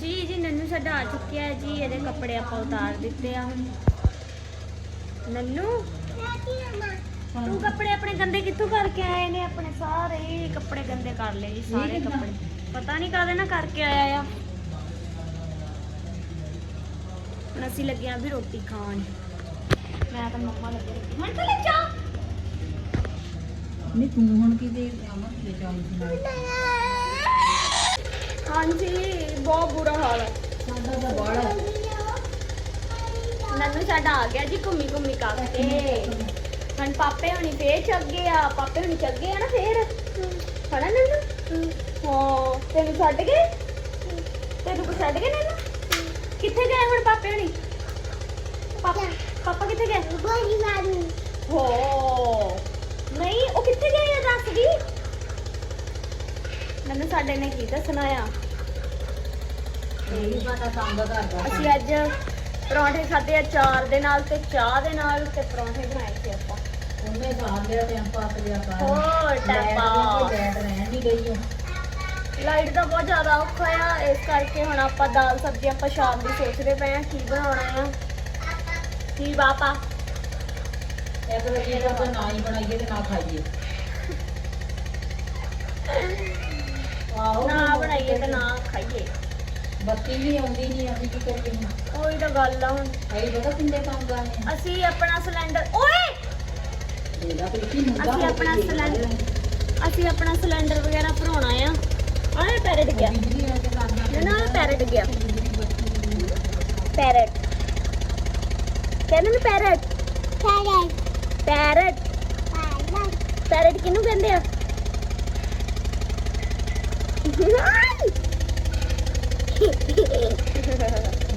Speaker 3: ਜੀ ਜੀ ਨੰਨੂ ਸਾਡਾ ਆ ਚੁੱਕਿਆ ਹੈ ਜੀ ਇਹਦੇ ਕੱਪੜੇ ਆਪਾਂ ਉਤਾਰ ਦਿੱਤੇ ਆ। ਹੁਣ ਨੰਨੂ ਤੂੰ ਕੱਪੜੇ ਆਪਣੇ ਗੰਦੇ ਕਿੱਥੋਂ ਕਰਕੇ ਆਏ ਨੇ? ਆਪਣੇ ਸਾਰੇ ਹੀ ਕੱਪੜੇ ਗੰਦੇ ਕਰ ਲਏ ਜੀ ਸਾਰੇ ਕੱਪੜੇ। ਪਤਾ ਨਹੀਂ ਕਾਹਦੇ ਨਾਲ ਕਰਕੇ ਆਇਆ ਆ। ਹੁਣ ਅਸੀਂ ਲੱਗੇ ਆਂ ਵੀ ਰੋਟੀ ਖਾਣ। ਮੈਂ ਤਾਂ ਮੰਮਾ ਲੱਗੇ ਰੋਟੀ ਹੁਣ ਤਾਂ ਜਾ।
Speaker 4: ਨਹੀਂ ਤੂੰ ਹੁਣ ਕੀ ਦੇ ਆਮਾ ਕੀ ਚਾਹੀਦੀ
Speaker 3: ਹਾਂਜੀ ਬਹੁਤ ਬੁਰਾ ਹਾਲ ਹੈ।
Speaker 4: ਸਾਡਾ ਤਾਂ ਬਾੜਾ
Speaker 3: ਨੰਨੂ ਸਾਡਾ ਆ ਗਿਆ ਜੀ ਘੁੰਮੀ ਘੁੰਮੀ ਕਰਕੇ। ਹੁਣ ਪਾਪੇ ਹੁਣੀ ਫੇਰ ਚੱਗੇ ਆ ਪਾਪੇ ਹੁਣੀ ਚੱਗੇ ਆ ਨਾ ਫੇਰ? ਹਣਾ ਨੰਨੂ? ਹਾਂ ਤੈਨੂੰ ਛੱਡ ਗਏ? ਤੈਨੂੰ ਕੋ ਛੱਡ ਗਏ ਨੰਨੂ? ਕਿੱਥੇ ਗਏ ਹੁਣ ਪਾਪੇ ਹੁਣੀ? ਪਾਪਾ ਪਾਪਾ ਕਿੱਥੇ ਗਏ? ਗੋਲੀ ਮਾਰੂ। ਹੋ। ਨਹੀਂ ਉਹ ਕਿੱਥੇ ਗਏ ਆ ਦੱਸ ਦੀ? ਨੰਨੂ ਸਾਡੇ ਨੇ ਕੀ ਦੱਸਣਾ ਆ?
Speaker 4: ਇਹ ਪਤਾ ਕੰਮ ਕਰਦਾ
Speaker 3: ਅਸੀਂ ਅੱਜ ਪਰੌਂਠੇ ਖਾਦੇ ਆ ਚਾਰ ਦੇ ਨਾਲ ਤੇ ਚਾਹ ਦੇ ਨਾਲ ਤੇ ਪਰੌਂਠੇ ਬਣਾਏ ਸੀ ਆਪਾਂ।
Speaker 4: ਉਹਨੇ ਸਾਰ ਲਿਆ ਟਾਈਮ ਪਾਸ ਲਿਆ ਕਰ
Speaker 3: ਹੋਰ pass।
Speaker 4: ਲੈਟ ਰਹਿਣ ਨਹੀਂ ਗਈ ਉਹ।
Speaker 3: ਲਾਈਟ ਦਾ ਬਹੁਤ ਜ਼ਿਆਦਾ ਔਖਾ ਆ ਇਸ ਕਰਕੇ ਹੁਣ ਆਪਾਂ ਦਾਲ ਸਬਜ਼ੀ ਆਪਾਂ ਸ਼ਾਮ ਦੀ ਸੋਚਦੇ ਪਏ ਆ ਕੀ ਬਣਾਉਣਾ ਆ। ਕੀ ਬਾਪਾ
Speaker 4: ਇੱਕ ਵਜੇ ਦਾ ਤਾਂ ਨਾ ਹੀ ਬਣਾਈਏ ਤੇ ਨਾ ਖਾਈਏ। ਆਹੋ
Speaker 3: ਨਾ ਬਣਾਈਏ ਤੇ ਨਾ ਖਾਈਏ।
Speaker 4: ਬੱਤੀ ਵੀ ਆਉਂਦੀ ਨਹੀਂ ਅਸੀਂ ਕੀ ਕਰੀਏ ਹੁਣ?
Speaker 3: ਉਹੀ ਤਾਂ ਗੱਲ ਆ ਹੁਣ।
Speaker 4: ਆਈ ਪਤਾ ਕਿੰਨੇ ਕੰਮ ਕਰਨੇ
Speaker 3: ਅਸੀਂ ਆਪਣਾ ਸਿਲੰਡਰ ਓਏ!
Speaker 4: ਦੇਦਾ ਤੇ ਕੀ ਮੁੰਡਾ
Speaker 3: ਅਸੀਂ ਆਪਣਾ ਸਿਲੰਡਰ ਅਸੀਂ ਆਪਣਾ ਸਿਲੰਡਰ ਵਗੈਰਾ ਭਰਾਉਣਾ ਆ। ਆਹ ਪੈਰਟ ਗਿਆ।
Speaker 4: ਬਿਜਲੀ ਆ ਤੇ ਕਰਨਾ
Speaker 3: ਨਾ ਨਾ ਪੈਰਟ ਗਿਆ। ਪੈਰਟ ਕਹਿੰਦੇ ਨੇ ਪੈਰਟ ਪੈਰਟ ਪੈਰਟ ਪੈਰਟ ਕਿਹਨੂੰ ਕਹਿੰਦੇ ਆ?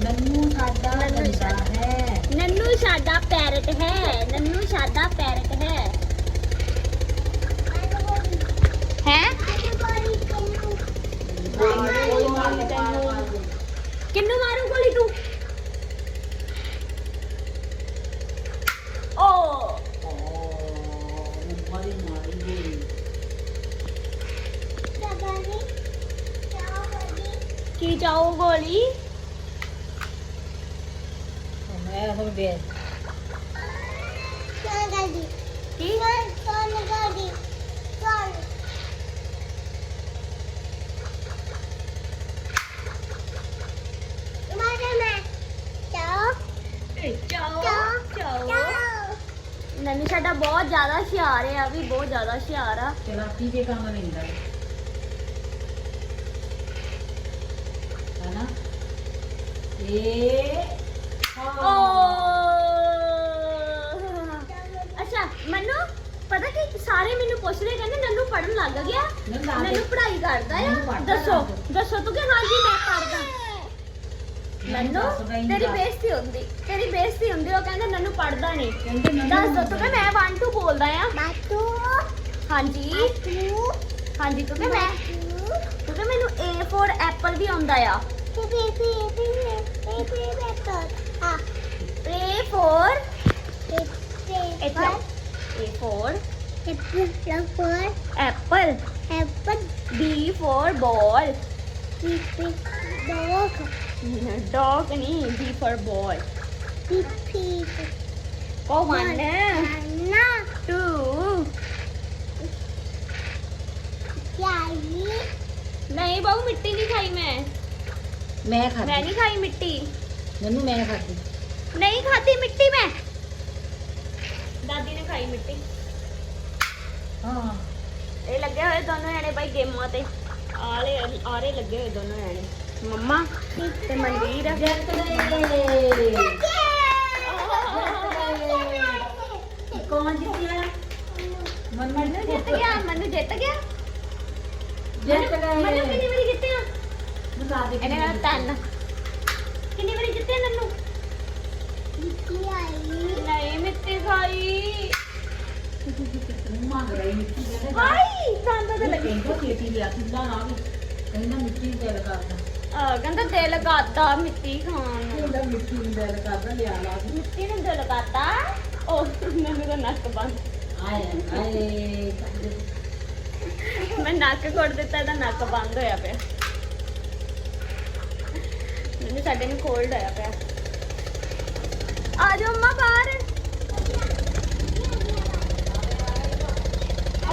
Speaker 4: ਨੰਨੂ ਸਾਡਾ
Speaker 3: ਨੰਨੂ
Speaker 4: ਬੰਦਾ ਹੈ
Speaker 3: ਨੰਨੂ ਸਾਡਾ ਪੈਰਟ ਹੈ ਨੰਨੂ ਸਾਡਾ ਪੈਰਟ ਹੈ ਹੈ
Speaker 4: ਕੋਈ ਕੀ
Speaker 3: ਚਾਹੋ ਗੋਲੀ।
Speaker 4: ਮੈਂ ਹੁਣ ਦੇ
Speaker 3: ਕੀ ਚਾਓ। ਚਾਓ ਨੰਨੂ ਸਾਡਾ ਬਹੁਤ ਜ਼ਿਆਦਾ ਹੁਸ਼ਿਆਰ ਆ ਵੀ ਬਹੁਤ ਜ਼ਿਆਦਾ ਹੁਸ਼ਿਆਰ ਆ।
Speaker 4: ਚਲਾਕੀ ਜੇ ਕੰਮ ਲੈਂਦਾ ਹੈ ਹਨਾ ਇਹ
Speaker 3: ਅੱਛਾ ਮੈਨੂੰ ਪਤਾ ਕੀ ਸਾਰੇ ਮੈਨੂੰ ਪੁੱਛਦੇ ਕਹਿੰਦੇ ਨੰਨੂ ਪੜਨ ਲੱਗ ਗਿਆ। ਨੰਨੂ ਪੜ੍ਹਾਈ ਕਰਦਾ ਆ। ਦੱਸੋ। ਦੱਸੋ ਤੂੰ ਕਿ ਹਾਂਜੀ ਮੈਂ ਪੜਦਾ
Speaker 4: ਮੈਨੂੰ
Speaker 3: ਨੰਨੂ ਤੇਰੀ। ਬੇਇੱਜ਼ਤੀ ਹੁੰਦੀ ਤੇਰੀ ਬੇਇੱਜ਼ਤੀ ਹੁੰਦੀ ਉਹ ਕਹਿੰਦਾ ਨੰਨੂ ਪੜਦਾ ਨਹੀਂ ਦੱਸ ਦੋ ਤੂੰ ਕਿ ਮੈਂ 1 2 ਬੋਲਦਾ ਆ। ਬਾਤੂ ਹਾਂਜੀ। ਹਾਂਜੀ ਤੂੰ ਕਿ ਮੈਂ ਤੂੰ ਕਿ ਮੈਨੂੰ A for ਐਪਲ ਵੀ ਆਉਂਦਾ ਆ। A for apple. Apple. Apple. B for ball. B for dog. Dog B for ball. B for Kau mana? ਮੈਂ
Speaker 4: ਮੈਂ
Speaker 3: ਨਹੀਂ ਖਾਈ ਮਿੱਟੀ।
Speaker 4: ਨੰਨੂ ਮੈਂ ਖਾਦੀ
Speaker 3: ਨਹੀਂ ਖਾਦੀ ਮਿੱਟੀ ਮੈਂ। ਦਾਦੀ ਨੇ ਖਾਈ ਮਿੱਟੀ।
Speaker 4: ਹਾਂ।
Speaker 3: ਇਹ ਲੱਗੇ ਹੋਏ ਦੋਨੋਂ ਜਣੇ ਬਾਈ ਗੇਮਾਂ ਤੇ। ਆਲੇ ਆਰੇ ਲੱਗੇ ਹੋਏ ਦੋਨੋਂ ਜਣੇ। ਮੰਮਾ ਤੇ ਮਨਵੀਰ।
Speaker 4: ਕੌਣ ਜਿੱਤਿਆ
Speaker 3: ਮਨੂ ਜਿੱਤ ਗਿਆ। ਮਨੂ ਜਿੱਤ ਗਿਆ।
Speaker 4: ਜਿੱਤ
Speaker 3: ਮਨੂ ਕਿੰਨੀ ਵਾਰੀ
Speaker 4: ਦੇ
Speaker 3: ਇਹਨੇ ਨਾਲ ਤਿੰਨ। ਕਿੰਨੀ ਵਾਰੀ ਜਿੱਤਿਆ ਨੰਨੂ ਨਹੀਂ ਮਿੱਟੀ ਖਾਈ।
Speaker 4: ਮੰਗ ਰਹੀ ਮਿੱਟੀ ਕਹਿੰਦੇ
Speaker 3: ਹਾਈ ਦੰਦ ਤੇ ਲੱਗੀ।
Speaker 4: ਕਹਿੰਦਾ ਖੇਤੀ ਲਿਆ ਕਿੱਦਾਂ ਨਾ ਵੀ। ਕਹਿੰਦਾ ਮਿੱਟੀ ਦਿਲ ਕਰਦਾ।
Speaker 3: ਆ ਕਹਿੰਦਾ ਦਿਲ ਕਰਦਾ ਮਿੱਟੀ ਖਾਣ ਨੂੰ।
Speaker 4: ਕਹਿੰਦਾ ਮਿੱਟੀ ਨੂੰ ਦਿਲ ਕਰਦਾ ਲਿਆ ਲਾ ਕੇ।
Speaker 3: ਮਿੱਟੀ ਨੂੰ ਦਿਲ ਕਰਦਾ? ਉਹ ਨੰਨੂ ਦਾ ਨੱਕ ਬੰਦ।
Speaker 4: ਆਏ ਆਏ
Speaker 3: ਮੈਂ ਨੱਕ ਘੋੜ ਦਿੱਤਾ ਇਹਦਾ ਨੱਕ ਬੰਦ ਹੋਇਆ ਪਿਆ। ਮੈਨੂੰ ਸਾਡੇ ਨੂੰ ਕੋਲਡ ਹੋਇਆ ਪਿਆ। ਆ ਜਾਓ ਅੰਮਾ ਬਾਹਰ।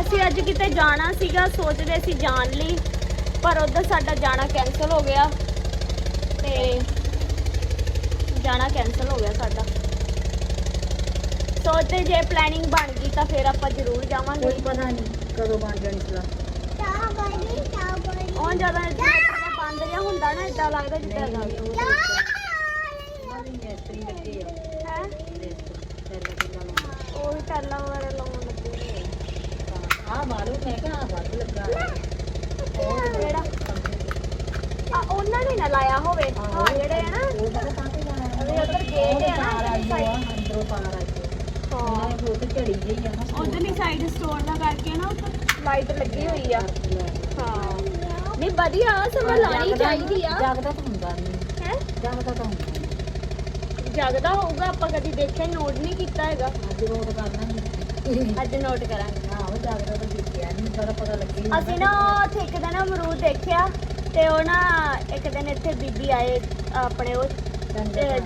Speaker 3: ਅਸੀਂ ਅੱਜ ਕਿਤੇ ਜਾਣਾ ਸੀਗਾ ਸੋਚਦੇ ਸੀ ਜਾਣ ਲਈ ਪਰ ਉਧਰ ਸਾਡਾ ਜਾਣਾ ਕੈਨਸਲ ਹੋ ਗਿਆ। ਤੇ ਜਾਣਾ ਕੈਨਸਲ ਹੋ ਗਿਆ ਸਾਡਾ। ਸੋਚਦੇ ਜੇ ਪਲੈਨਿੰਗ ਬਣ ਗਈ ਤਾਂ ਫਿਰ ਆਪਾਂ ਜ਼ਰੂਰ ਜਾਵਾਂਗੇ।
Speaker 4: ਕੋਈ ਪਤਾ ਨਹੀਂ ਕਦੋਂ ਬਣ ਜਾਣੀ ਸਲਾ
Speaker 3: ਉਹ ਜ਼ਿਆਦਾ ਜਿੱਦਾਂ ਬੰਦ ਜਿਹਾ ਹੁੰਦਾ ਨਾ ਇਦਾਂ ਲੱਗਦਾ ਜਿੱਦਾਂ ਹੈ? ਉਹ ਵੀ ਟੈਲਾਂ ਵਗੈਰਾ ਲਾਉਣ ਲੱਗੇ ਨੇ। ਜਿਹੜਾ ਆ, ਉਹਨਾਂ ਨੇ ਨਾ ਲਾਇਆ ਹੋਵੇ। ਹਾਂ ਜਿਹੜੇ ਆ ਨਾ ਉਹਦੇ ਉੱਧਰ ਗੇਟ ਆ ਨਾ
Speaker 4: ਤਾਰ
Speaker 3: side। ਹਾਂ। ਉਧਰਲੀ ਸਾਈਡ ਸਟੋਰ ਦਾ ਕਰਕੇ ਨਾ, ਉੱਧਰ ਲਾਈਟ ਲੱਗੀ ਹੋਈ ਆ। ਹਾਂ। ਵਧੀਆ ਸਮਾਂ ਲਾਣੀ ਚਾਹੀਦੀ ਆ।
Speaker 4: ਜਾਗਦਾ ਤਾਂ ਹੁੰਦਾ ਨਹੀਂ।
Speaker 3: ਹੈ?
Speaker 4: ਜਾਗਦਾ ਤਾਂ ਹੁੰਦਾ ਨੀ।
Speaker 3: ਜਗਦਾ ਹੋਊਗਾ ਆਪਾਂ ਕਦੀ ਦੇਖਿਆ ਨੋਟ ਨਹੀਂ ਕੀਤਾ ਹੈਗਾ।
Speaker 4: ਅੱਜ ਰੋਡ ਕਰਨਾ ਨਹੀਂ
Speaker 3: ਅੱਜ ਨੋਟ ਕਰਾਂਗੇ।
Speaker 4: ਆਹੋ ਜਾਗਦਾ ਤਾਂ ਦੇਖਿਆ ਨਹੀਂ ਸਾਰਾ ਪਤਾ ਲੱਗੇ ਹੀ
Speaker 3: ਅਸੀਂ ਨਾ ਉੱਥੇ ਇੱਕ ਦਿਨ ਅਮਰੂਦ ਦੇਖਿਆ ਤੇ ਉਹ ਨਾ ਇੱਕ ਦਿਨ ਇੱਥੇ ਬੀਬੀ ਆਏ ਆਪਣੇ ਉਹ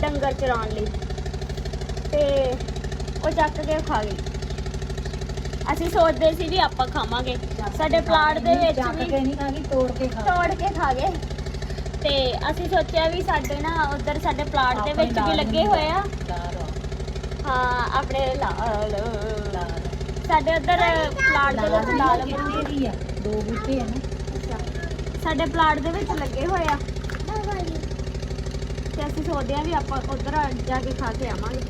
Speaker 3: ਡੰਗਰ ਚਰਾਉਣ ਲਈ। ਤੇ ਉਹ ਚੱਕ ਕੇ ਖਾ ਗਈ। ਅਸੀਂ ਸੋਚਦੇ ਸੀ ਵੀ ਆਪਾਂ ਖਾਵਾਂਗੇ। ਸਾਡੇ ਪਲਾਟ ਦੇ ਵਿੱਚ ਵੀ
Speaker 4: ਕੇ ਨਹੀਂ ਖਾਗੀ ਤੋੜ ਕੇ ਖਾ
Speaker 3: ਤੋੜ ਕੇ ਖਾ ਗਏ। ਤੇ ਅਸੀਂ ਸੋਚਿਆ ਵੀ ਸਾਡੇ ਨਾ ਉਧਰ ਸਾਡੇ ਪਲਾਟ ਦੇ ਵਿੱਚ ਵੀ ਲੱਗੇ ਹੋਏ ਆ। ਹਾਂ ਆਪਣੇ ਲਾਲ। ਸਾਡੇ ਉਧਰ ਪਲਾਟ ਦੇ ਵਿੱਚ ਲਾਲ ਅਮਰੂਦ
Speaker 4: ਵੀ ਆ ਦੋ ਬੂਟੇ ਆ ਨਾ।
Speaker 3: ਸਾਡੇ ਪਲਾਟ ਦੇ ਵਿੱਚ ਲੱਗੇ ਹੋਏ ਆ। ਤੇ ਅਸੀਂ ਸੋਚਦੇ ਆ ਵੀ ਆਪਾਂ ਉਧਰ ਜਾ ਕੇ ਖਾ ਕੇ ਆਵਾਂਗੇ।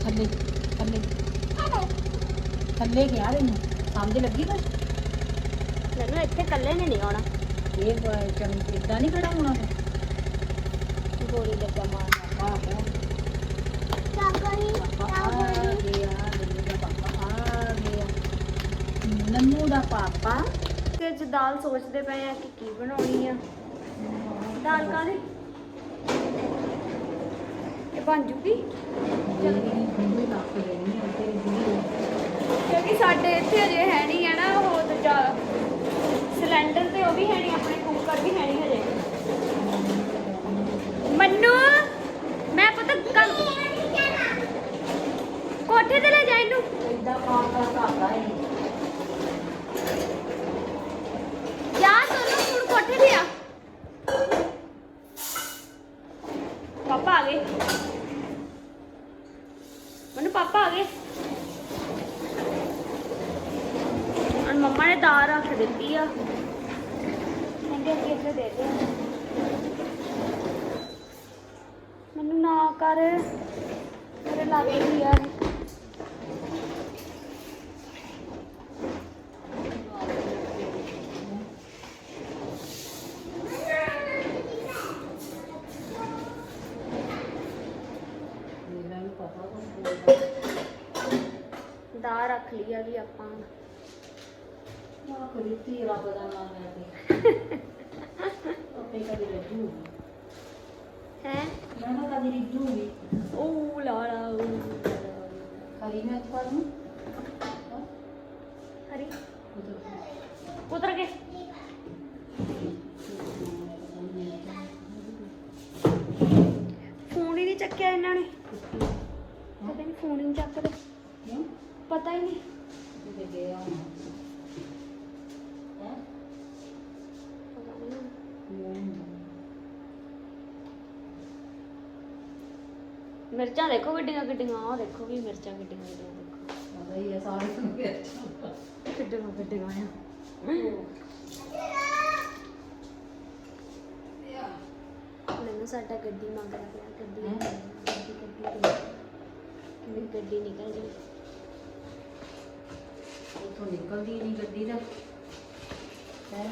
Speaker 4: ਥੱਲੇ ਥੱਲੇ। ਥੱਲੇ ਗਿਆ ਇਹਨੂੰ ਸਮਝ ਲੱਗੀ ਕੁਛ?
Speaker 3: ਮੈਨੂੰ ਇੱਥੇ ਇਕੱਲੇ ਨੇ ਨਹੀਂ ਆਉਣਾ।
Speaker 4: ਇਹ ਚੰਗ ਇਦਾਂ ਨਹੀਂ ਖੜਾ ਹੋਣਾ
Speaker 3: ਗੋਲੀ ਲੱਗਾ ਮਾਰਨਾ
Speaker 4: ਪਾਪਾ ਆ ਗਿਆ ਨੰਨੂ ਦਾ ਪਾਪਾ ਆ ਗਿਆ। ਨੰਨੂ ਦਾ ਪਾਪਾ।
Speaker 3: ਤੇ ਅੱਜ ਦਾਲ ਸੋਚਦੇ ਪਏ ਆ ਕਿ ਕੀ ਬਣਾਉਣੀ ਆ। ਦਾਲ ਕਾਹਦੀ? ਇਹ ਬਣ ਜੂਗੀ?
Speaker 4: ਜਲਦੀ ਹੁੰਦੀ ਲੱਗ ਰਹੀ ਹੈ ਤੇਰੀ ਦੀਦੀ
Speaker 3: ਕਿਉਂਕਿ ਸਾਡੇ ਇੱਥੇ ਅਜੇ ਹੈ ਨਹੀਂ ਹੈ ਨਾ ਉਹ ਦੂਜਾ ਸਿਲੰਡਰ ਤੇ ਉਹ ਵੀ ਹੈ ਨਹੀਂ ਆਪਣੇ ਕੁੱਕਰ ਵੀ ਹੈ ਨਹੀਂ ਹਜੇ। ਮੰਨੂ ਮੈਂ ਪਤਾ ਕੱਲ ਕੋਠੇ ਤੇ ਲੈ ਜਾ ਇਹਨੂੰ।
Speaker 4: ਇਦਾਂ ਕੰਮ ਦਾ ਘਾਟਾ ਹੈ।
Speaker 3: ਜਾ ਸੋਨੂੰ ਹੁਣ ਕੋਠੇ ਤੇ ਆ ਪਾਪਾ ਆ ਗਏ ਮੈਨੂੰ ਪਾਪਾ ਆ ਗਏ ਹੁਣ ਮੰਮਾ ਨੇ ਦਾਲ ਰੱਖ ਦਿੱਤੀ ਆ। ਕਹਿੰਦੇ ਅੱਗੇ ਇੱਥੇ ਦੇ ਦੇ ਮੈਨੂੰ ਨਾ ਕਰ। ਮੇਰੇ ਲੱਗ ਗਈ ਯਾਰ ਰੱਖ ਲਈ ਆ ਵੀ ਆਪਾਂ
Speaker 4: ਨਾ ਕਰੀ ਤੀ ਰੱਬ ਦਾ ਨਾਮ ਲੈ ਕੇ ਆਪੇ ਕਦੀ ਰੱਜੂ
Speaker 3: ਹੈ
Speaker 4: ਮੈਂ ਨਾ ਕਦੀ ਰਿਜੂਗੀ
Speaker 3: ਉਹ ਲਾ ਲਾ ਊ ਲਾ ਲਾ।
Speaker 4: ਖਾਲੀ ਮੈਂ ਪਾ ਦੂੰ
Speaker 3: ਹਰੀ। ਉਤਰ ਕੇ ਫੋਨ ਹੀ ਨਹੀਂ ਚੱਕਿਆ ਇਹਨਾਂ ਨੇ। ਪਤਾ ਨਹੀਂ ਫੋਨ ਹੀ ਨਹੀਂ ਚੱਕਦੇ। ਪਤਾ ਹੀ ਮਿਰਚਾਂ ਦੇਖੋ ਕਿੱਡੀਆਂ ਕਿੱਡੀਆਂ ਆਹ ਦੇਖੋ ਵੀ ਮਿਰਚਾਂ ਕਿੱਡੀਆਂ ਕਿੱਡੀਆਂ ਦੇਖੋ
Speaker 4: ਪਤਾ ਹੀ ਹੈ ਸਾਰੇ ਨੂੰ ਕਿ ਅੱਛਾ
Speaker 3: ਕਿੱਡੀਆਂ ਕਿੱਡੀਆਂ ਆ। ਮੈਨੂੰ ਸਾਡਾ ਗੱਡੀ ਮੰਗਦਾ ਪਿਆ ਗੱਡੀ
Speaker 4: ਹੈਂ?
Speaker 3: ਗੱਡੀ ਗੱਡੀ ਗੱਡੀ ਗੱਡੀ। ਨਿਕਲ ਜਾਏ
Speaker 4: ਉਥੋਂ ਨਿਕਲਦੀ ਨਹੀਂ ਗੱਡੀ ਦਾ ਹੈ?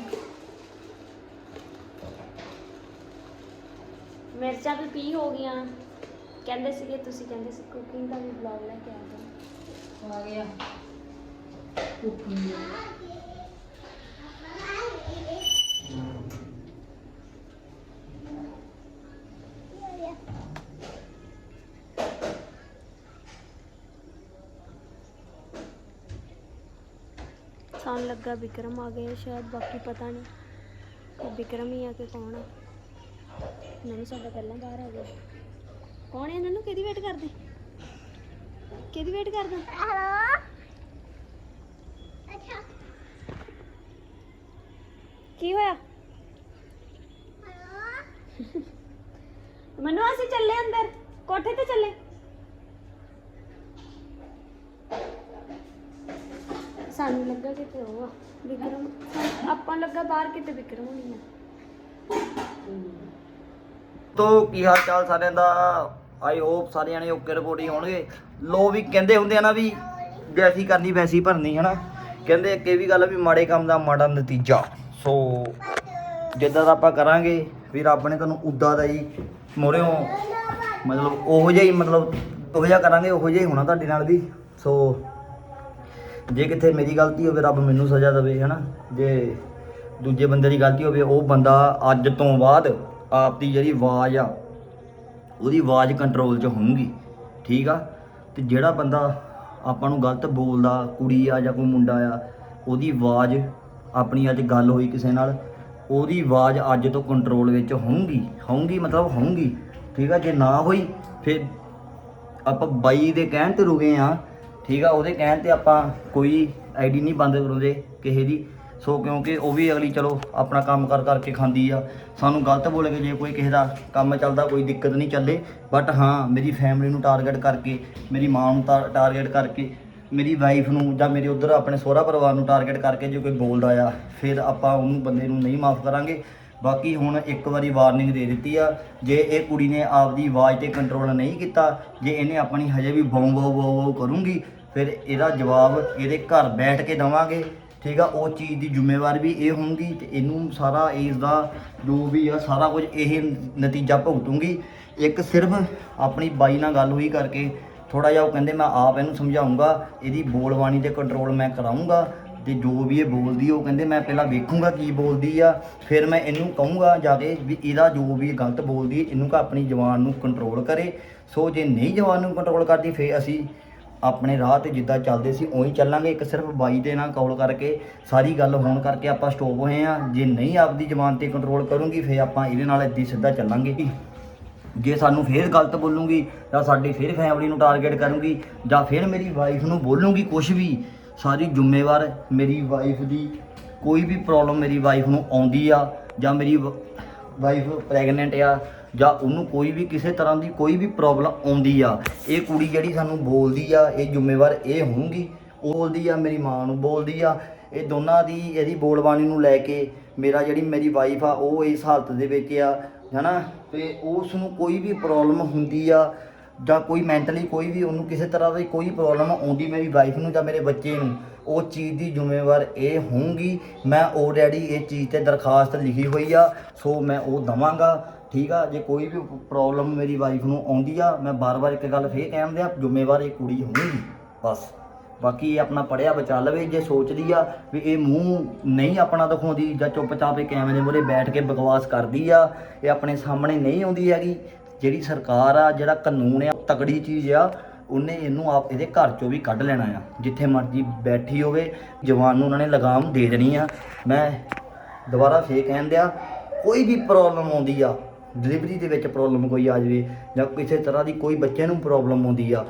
Speaker 3: ਮਿਰਚਾਂ ਵੀ ਪੀ ਹੋ ਗਈਆਂ। ਕਹਿੰਦੇ ਸੀਗੇ ਤੁਸੀਂ ਕਹਿੰਦੇ ਸੀ ਕੁਕਿੰਗ ਦਾ ਵੀ ਬਲੌਗ ਲੈ ਕੇ ਆ ਜਾਓ।
Speaker 4: ਆ ਗਿਆ। ਕੁਕਿੰਗ
Speaker 3: ਸਾਨੂੰ ਲੱਗਾ। ਵਿਕਰਮ, ਆ ਗਿਆ ਸ਼ਾਇਦ, ਬਾਕੀ ਪਤਾ ਨਹੀਂ ਕਿ ਵਿਕਰਮ ਹੀ ਆ ਕਿ ਕੌਣ ਆ। ਮੈਨੂੰ ਸਾਡਾ ਪਹਿਲਾਂ ਬਾਹਰ ਆ ਗਿਆ ਕੌਣ ਹੈ ਇਹਨਾਂ ਨੂੰ? ਕਿਹਦੀ ਵੇਟ ਕਰਦੇ? ਕਿਹਦੀ ਵੇਟ ਕਰਦਾ। ਕੀ ਹੋਇਆ? ਮੈਨੂੰ ਅਸੀਂ ਚੱਲੇ ਅੰਦਰ। ਕੋਠੇ ਤੇ ਚੱਲੇ। ਸਾਨੂੰ ਲੱਗਾ ਕਿਤੇ ਉਹ ਆ ਵਿਕਰਮ। ਆਪਾਂ ਨੂੰ ਲੱਗਾ ਬਾਹਰ ਕਿਤੇ ਵਿਕਰਮ ਹੋਣੀ ਆ।
Speaker 1: ਤੋ ਕੀ ਹਾਲ ਚਾਲ ਸਾਰਿਆਂ ਦਾ? ਆਈ ਹੋਪ ਸਾਰੇ ਜਾਣੇ ਓਕੇ ਰਿਪੋਰਟ ਹੀ ਹੋਣਗੇ। ਲੋ ਵੀ ਕਹਿੰਦੇ ਹੁੰਦੇ ਆ ਨਾ ਵੀ ਜੈਸੀ ਕਰਨੀ, ਵੈਸੀ ਭਰਨੀ, ਹਨਾ? ਕਹਿੰਦੇ ਅੱਗੇ ਵੀ ਗੱਲ ਆ ਵੀ ਮਾੜੇ ਕੰਮ ਦਾ ਮਾੜਾ ਨਤੀਜਾ। ਸੋ ਜਿੱਦਾਂ ਦਾ ਆਪਾਂ ਕਰਾਂਗੇ, ਵੀ ਰੱਬ ਨੇ ਤੁਹਾਨੂੰ ਉਦਾਂ ਦਾ ਹੀ ਮੋੜਿਓ ਮਤਲਬ ਉਹੋ ਜਿਹਾ ਹੀ, ਮਤਲਬ ਉਹੋ ਜਿਹਾ ਕਰਾਂਗੇ, ਉਹੋ ਜਿਹਾ ਹੀ ਹੋਣਾ ਤੁਹਾਡੇ ਨਾਲ ਵੀ। ਸੋ ਜੇ ਕਿਤੇ ਮੇਰੀ ਗਲਤੀ ਹੋਵੇ, ਰੱਬ ਮੈਨੂੰ ਸਜ਼ਾ ਦੇਵੇ, ਹਨਾ? ਜੇ ਦੂਜੇ ਬੰਦੇ ਦੀ ਗਲਤੀ ਹੋਵੇ, ਉਹ ਬੰਦਾ ਅੱਜ ਤੋਂ ਬਾਅਦ ਆਪ ਦੀ ਜਿਹੜੀ ਆਵਾਜ਼ ਆ, ਉਹਦੀ ਆਵਾਜ਼ ਕੰਟਰੋਲ 'ਚ ਹੋਊਗੀ। ਠੀਕ ਆ? ਤੇ ਜਿਹੜਾ ਬੰਦਾ ਆਪਾਂ ਨੂੰ ਗਲਤ ਬੋਲਦਾ, ਕੁੜੀ ਆ ਜਾਂ ਕੋਈ ਮੁੰਡਾ ਆ, ਉਹਦੀ ਆਵਾਜ਼ ਆਪਣੀ ਅੱਜ ਗੱਲ ਹੋਈ ਕਿਸੇ ਨਾਲ, ਉਹਦੀ ਆਵਾਜ਼ ਅੱਜ ਤੋਂ ਕੰਟਰੋਲ ਵਿੱਚ ਹੋਊਗੀ ਹੋਊਗੀ ਮਤਲਬ ਹੋਊਗੀ, ਠੀਕ ਆ, ਜੇ ਨਾ ਹੋਈ ਫਿਰ ਆਪਾਂ ਬਾਈ ਦੇ ਕਹਿਣ ਤੇ ਰੁਕੇ ਆ ਠੀਕ ਆ, ਉਹਦੇ ਕਹਿਣ ਤੇ ਆਪਾਂ ਕੋਈ ਆਈਡੀ ਨਹੀਂ ਬੰਦ ਕਰਾਉਂਦੇ ਕਿਸੇ ਦੀ। ਸੋ ਕਿਉਂਕਿ ਉਹ ਵੀ ਅਗਲੀ ਚਲੋ ਆਪਣਾ ਕੰਮ ਕਰ ਕਰਕੇ ਖਾਂਦੀ ਆ। ਸਾਨੂੰ ਗਲਤ ਬੋਲ ਕੇ ਜੇ ਕੋਈ ਕਿਸੇ ਦਾ ਕੰਮ ਚੱਲਦਾ, ਕੋਈ ਦਿੱਕਤ ਨਹੀਂ ਚੱਲੇ। ਬਟ ਹਾਂ, ਮੇਰੀ ਫੈਮਿਲੀ ਨੂੰ ਟਾਰਗੇਟ ਕਰਕੇ, ਮੇਰੀ ਮਾਂ ਨੂੰ ਟਾਰਗੇਟ ਕਰਕੇ, ਮੇਰੀ ਵਾਈਫ ਨੂੰ ਜਾਂ ਮੇਰੇ ਉਧਰ ਆਪਣੇ ਸਹੁਰਾ ਪਰਿਵਾਰ ਨੂੰ ਟਾਰਗੇਟ ਕਰਕੇ ਜੇ ਕੋਈ ਬੋਲਦਾ ਆ, ਫਿਰ ਆਪਾਂ ਉਹਨੂੰ ਬੰਦੇ ਨੂੰ ਨਹੀਂ ਮਾਫ ਕਰਾਂਗੇ। ਬਾਕੀ ਹੁਣ ਇੱਕ ਵਾਰੀ ਵਾਰਨਿੰਗ ਦੇ ਦਿੱਤੀ ਆ, ਜੇ ਇਹ ਕੁੜੀ ਨੇ ਆਪਦੀ ਆਵਾਜ਼ ਤੇ ਕੰਟਰੋਲ ਨਹੀਂ ਕੀਤਾ, ਜੇ ਇਹਨੇ ਆਪਣੀ ਹਜੇ ਵੀ ਬੌਂ ਬੌਂ ਬੌਂ ਬੌਂ ਕਰੂੰਗੀ, ਫਿਰ ਇਹਦਾ ਜਵਾਬ ਇਹਦੇ ਘਰ ਬੈਠ ਕੇ ਦਵਾਂਗੇ। ਠੀਕ ਆ, ਉਹ ਚੀਜ਼ ਦੀ ਜ਼ਿੰਮੇਵਾਰ ਵੀ ਇਹ ਹੋਊਗੀ ਤੇ ਇਹਨੂੰ ਸਾਰਾ ਇਸ ਦਾ ਜੋ ਵੀ ਆ, ਸਾਰਾ ਕੁਝ ਇਹ ਨਤੀਜਾ ਭੁਗਤੂਗੀ। ਇੱਕ ਸਿਰਫ ਆਪਣੀ ਬਾਈ ਨਾਲ ਗੱਲ ਹੋਈ ਕਰਕੇ ਥੋੜਾ ਜਿਹਾ ਉਹ ਕਹਿੰਦੇ, ਮੈਂ ਆਪ ਇਹਨੂੰ ਸਮਝਾਉਂਗਾ ਇਹਦੀ ਬੋਲਬਾਣੀ ਤੇ ਕੰਟਰੋਲ ਮੈਂ ਕਰਾਉਂਗਾ ਤੇ ਜੋ ਵੀ ਇਹ ਬੋਲਦੀ ਉਹ ਕਹਿੰਦੇ, ਮੈਂ ਪਹਿਲਾਂ ਵੇਖੂੰਗਾ ਕੀ ਬੋਲਦੀ ਆ, ਫਿਰ ਮੈਂ ਇਹਨੂੰ ਕਹੂੰਗਾ ਜਾ ਕੇ ਵੀ ਇਹਦਾ ਜੋ ਵੀ ਗਲਤ ਬੋਲਦੀ ਇਹਨੂੰ ਕਾ ਆਪਣੀ ਜ਼ੁਬਾਨ ਨੂੰ ਕੰਟਰੋਲ ਕਰੇ। ਸੋ ਜੇ ਨਹੀਂ ਜ਼ੁਬਾਨ ਨੂੰ ਕੰਟਰੋਲ ਕਰਦੀ, ਫੇਰ ਅਸੀਂ ਆਪਣੇ ਰਾਹ ਤੇ ਜਿੱਦਾਂ ਚੱਲਦੇ ਸੀ, ਉਹੀ ਚੱਲਾਂਗੇ। ਇੱਕ ਸਿਰਫ ਬਾਈ ਦੇ ਨਾਲ ਕਾਲ ਕਰਕੇ, ਸਾਰੀ ਗੱਲ ਹੋਣ ਕਰਕੇ ਆਪਾਂ ਸਟੋਪ ਹੋਏ ਆ ਜੇ ਨਹੀਂ ਆਪਦੀ ਜ਼ਬਾਨ ਤੇ ਕੰਟਰੋਲ ਕਰੂੰਗੀ, ਫੇਰ ਆਪਾਂ ਇਹਦੇ ਨਾਲ ਇੱਦੀ ਸਿੱਧਾ ਚੱਲਾਂਗੇ। ਜੇ ਸਾਨੂੰ ਫੇਰ ਗਲਤ ਬੋਲੂੰਗੀ, ਜਾਂ ਸਾਡੀ ਫੇਰ ਫੈਮਿਲੀ ਨੂੰ ਟਾਰਗੇਟ ਕਰੂੰਗੀ, ਜਾਂ ਫੇਰ ਮੇਰੀ ਵਾਈਫ ਨੂੰ ਬੋਲੂੰਗੀ ਕੁਝ ਵੀ, ਸਾਰੀ ਜ਼ਿੰਮੇਵਾਰ ਮੇਰੀ ਵਾਈਫ ਦੀ ਕੋਈ ਵੀ ਪ੍ਰੋਬਲਮ ਮੇਰੀ ਵਾਈਫ ਨੂੰ ਆਉਂਦੀ ਆ, ਜਾਂ ਮੇਰੀ ਵਾਈਫ ਪ੍ਰੈਗਨੈਂਟ ਆ ਜਾਂ ਉਹਨੂੰ ਕੋਈ ਵੀ ਕਿਸੇ ਤਰ੍ਹਾਂ ਦੀ ਕੋਈ ਵੀ ਪ੍ਰੋਬਲਮ ਆਉਂਦੀ ਆ, ਇਹ ਕੁੜੀ ਜਿਹੜੀ ਸਾਨੂੰ ਬੋਲਦੀ ਆ, ਇਹ ਜ਼ਿੰਮੇਵਾਰ ਇਹ ਹੋਊਗੀ। ਉਹ ਬੋਲਦੀ ਆ, ਮੇਰੀ ਮਾਂ ਨੂੰ ਬੋਲਦੀ ਆ। ਇਹ ਦੋਨਾਂ ਦੀ ਇਹਦੀ ਬੋਲਬਾਣੀ ਨੂੰ ਲੈ ਕੇ ਮੇਰਾ ਜਿਹੜੀ ਮੇਰੀ ਵਾਈਫ ਆ, ਉਹ ਇਸ ਹਾਲਤ ਦੇ ਵਿੱਚ ਆ, ਹਨਾ? ਤੇ ਉਸ ਨੂੰ ਕੋਈ ਵੀ ਪ੍ਰੋਬਲਮ ਹੁੰਦੀ ਆ, ਜਾਂ ਕੋਈ ਮੈਂਟਲੀ ਕੋਈ ਵੀ ਉਹਨੂੰ ਕਿਸੇ ਤਰ੍ਹਾਂ ਦੀ ਕੋਈ ਪ੍ਰੋਬਲਮ ਆਉਂਦੀ ਮੇਰੀ ਵਾਈਫ ਨੂੰ ਜਾਂ ਮੇਰੇ ਬੱਚੇ ਨੂੰ, ਉਹ ਚੀਜ਼ ਦੀ ਜ਼ਿੰਮੇਵਾਰ ਇਹ ਹੋਊਗੀ। ਮੈਂ ਆਲਰੇਡੀ ਇਹ ਚੀਜ਼ ਤੇ ਦਰਖਾਸਤ ਲਿਖੀ ਹੋਈ ਆ, ਸੋ ਮੈਂ ਉਹ ਦਵਾਂਗਾ। ਠੀਕ ਆ, ਜੇ ਕੋਈ ਵੀ ਪ੍ਰੋਬਲਮ ਮੇਰੀ ਵਾਈਫ ਨੂੰ ਆਉਂਦੀ ਆ, ਮੈਂ ਬਾਰ-ਬਾਰ ਇੱਕ ਗੱਲ ਫੇਰ ਕਹਿਣ ਦਿਆਂ, ਜ਼ਿੰਮੇਵਾਰ ਇਹ ਕੁੜੀ ਹੋਊਗੀ ਬਸ। ਬਾਕੀ ਇਹ ਆਪਣਾ ਪੜਿਆ ਬਚਾ ਲਵੇ, ਜੇ ਸੋਚਦੀ ਆ ਵੀ ਇਹ ਮੂੰਹ ਨਹੀਂ ਆਪਣਾ ਦਿਖਾਉਂਦੀ ਜਾਂ ਚੁੱਪਚਾਪ ਇਹ ਕੈਮਰੇ ਦੇ ਮੂਹਰੇ ਬੈਠ ਕੇ ਬਕਵਾਸ ਕਰਦੀ ਆ, ਇਹ ਆਪਣੇ ਸਾਹਮਣੇ ਨਹੀਂ ਆਉਂਦੀ ਹੈਗੀ, ਜਿਹੜੀ ਸਰਕਾਰ ਆ, ਜਿਹੜਾ ਕਾਨੂੰਨ ਆ, ਤਕੜੀ ਚੀਜ਼ ਆ, ਉਹਨੇ ਇਹਨੂੰ ਆਪ ਇਹਦੇ ਘਰ ਚੋਂ ਵੀ ਕੱਢ ਲੈਣਾ ਆ। ਜਿੱਥੇ ਮਰਜ਼ੀ ਬੈਠੀ ਹੋਵੇ, ਜਵਾਨ ਨੂੰ ਉਹਨਾਂ ਨੇ ਲਗਾਮ ਦੇ ਦੇਣੀ ਆ। ਮੈਂ ਦੁਬਾਰਾ ਫੇਰ ਕਹਿਣ ਦਿਆ, ਕੋਈ ਵੀ ਪ੍ਰੋਬਲਮ ਆਉਂਦੀ ਆ ਡਿਲੀਵਰੀ ਦੇ ਵਿੱਚ ਪ੍ਰੋਬਲਮ ਕੋਈ ਆ ਜਾਵੇ ਜਾਂ ਕਿਸੇ ਤਰ੍ਹਾਂ ਦੀ ਕੋਈ ਬੱਚੇ ਨੂੰ ਪ੍ਰੋਬਲਮ ਆਉਂਦੀ ਆ,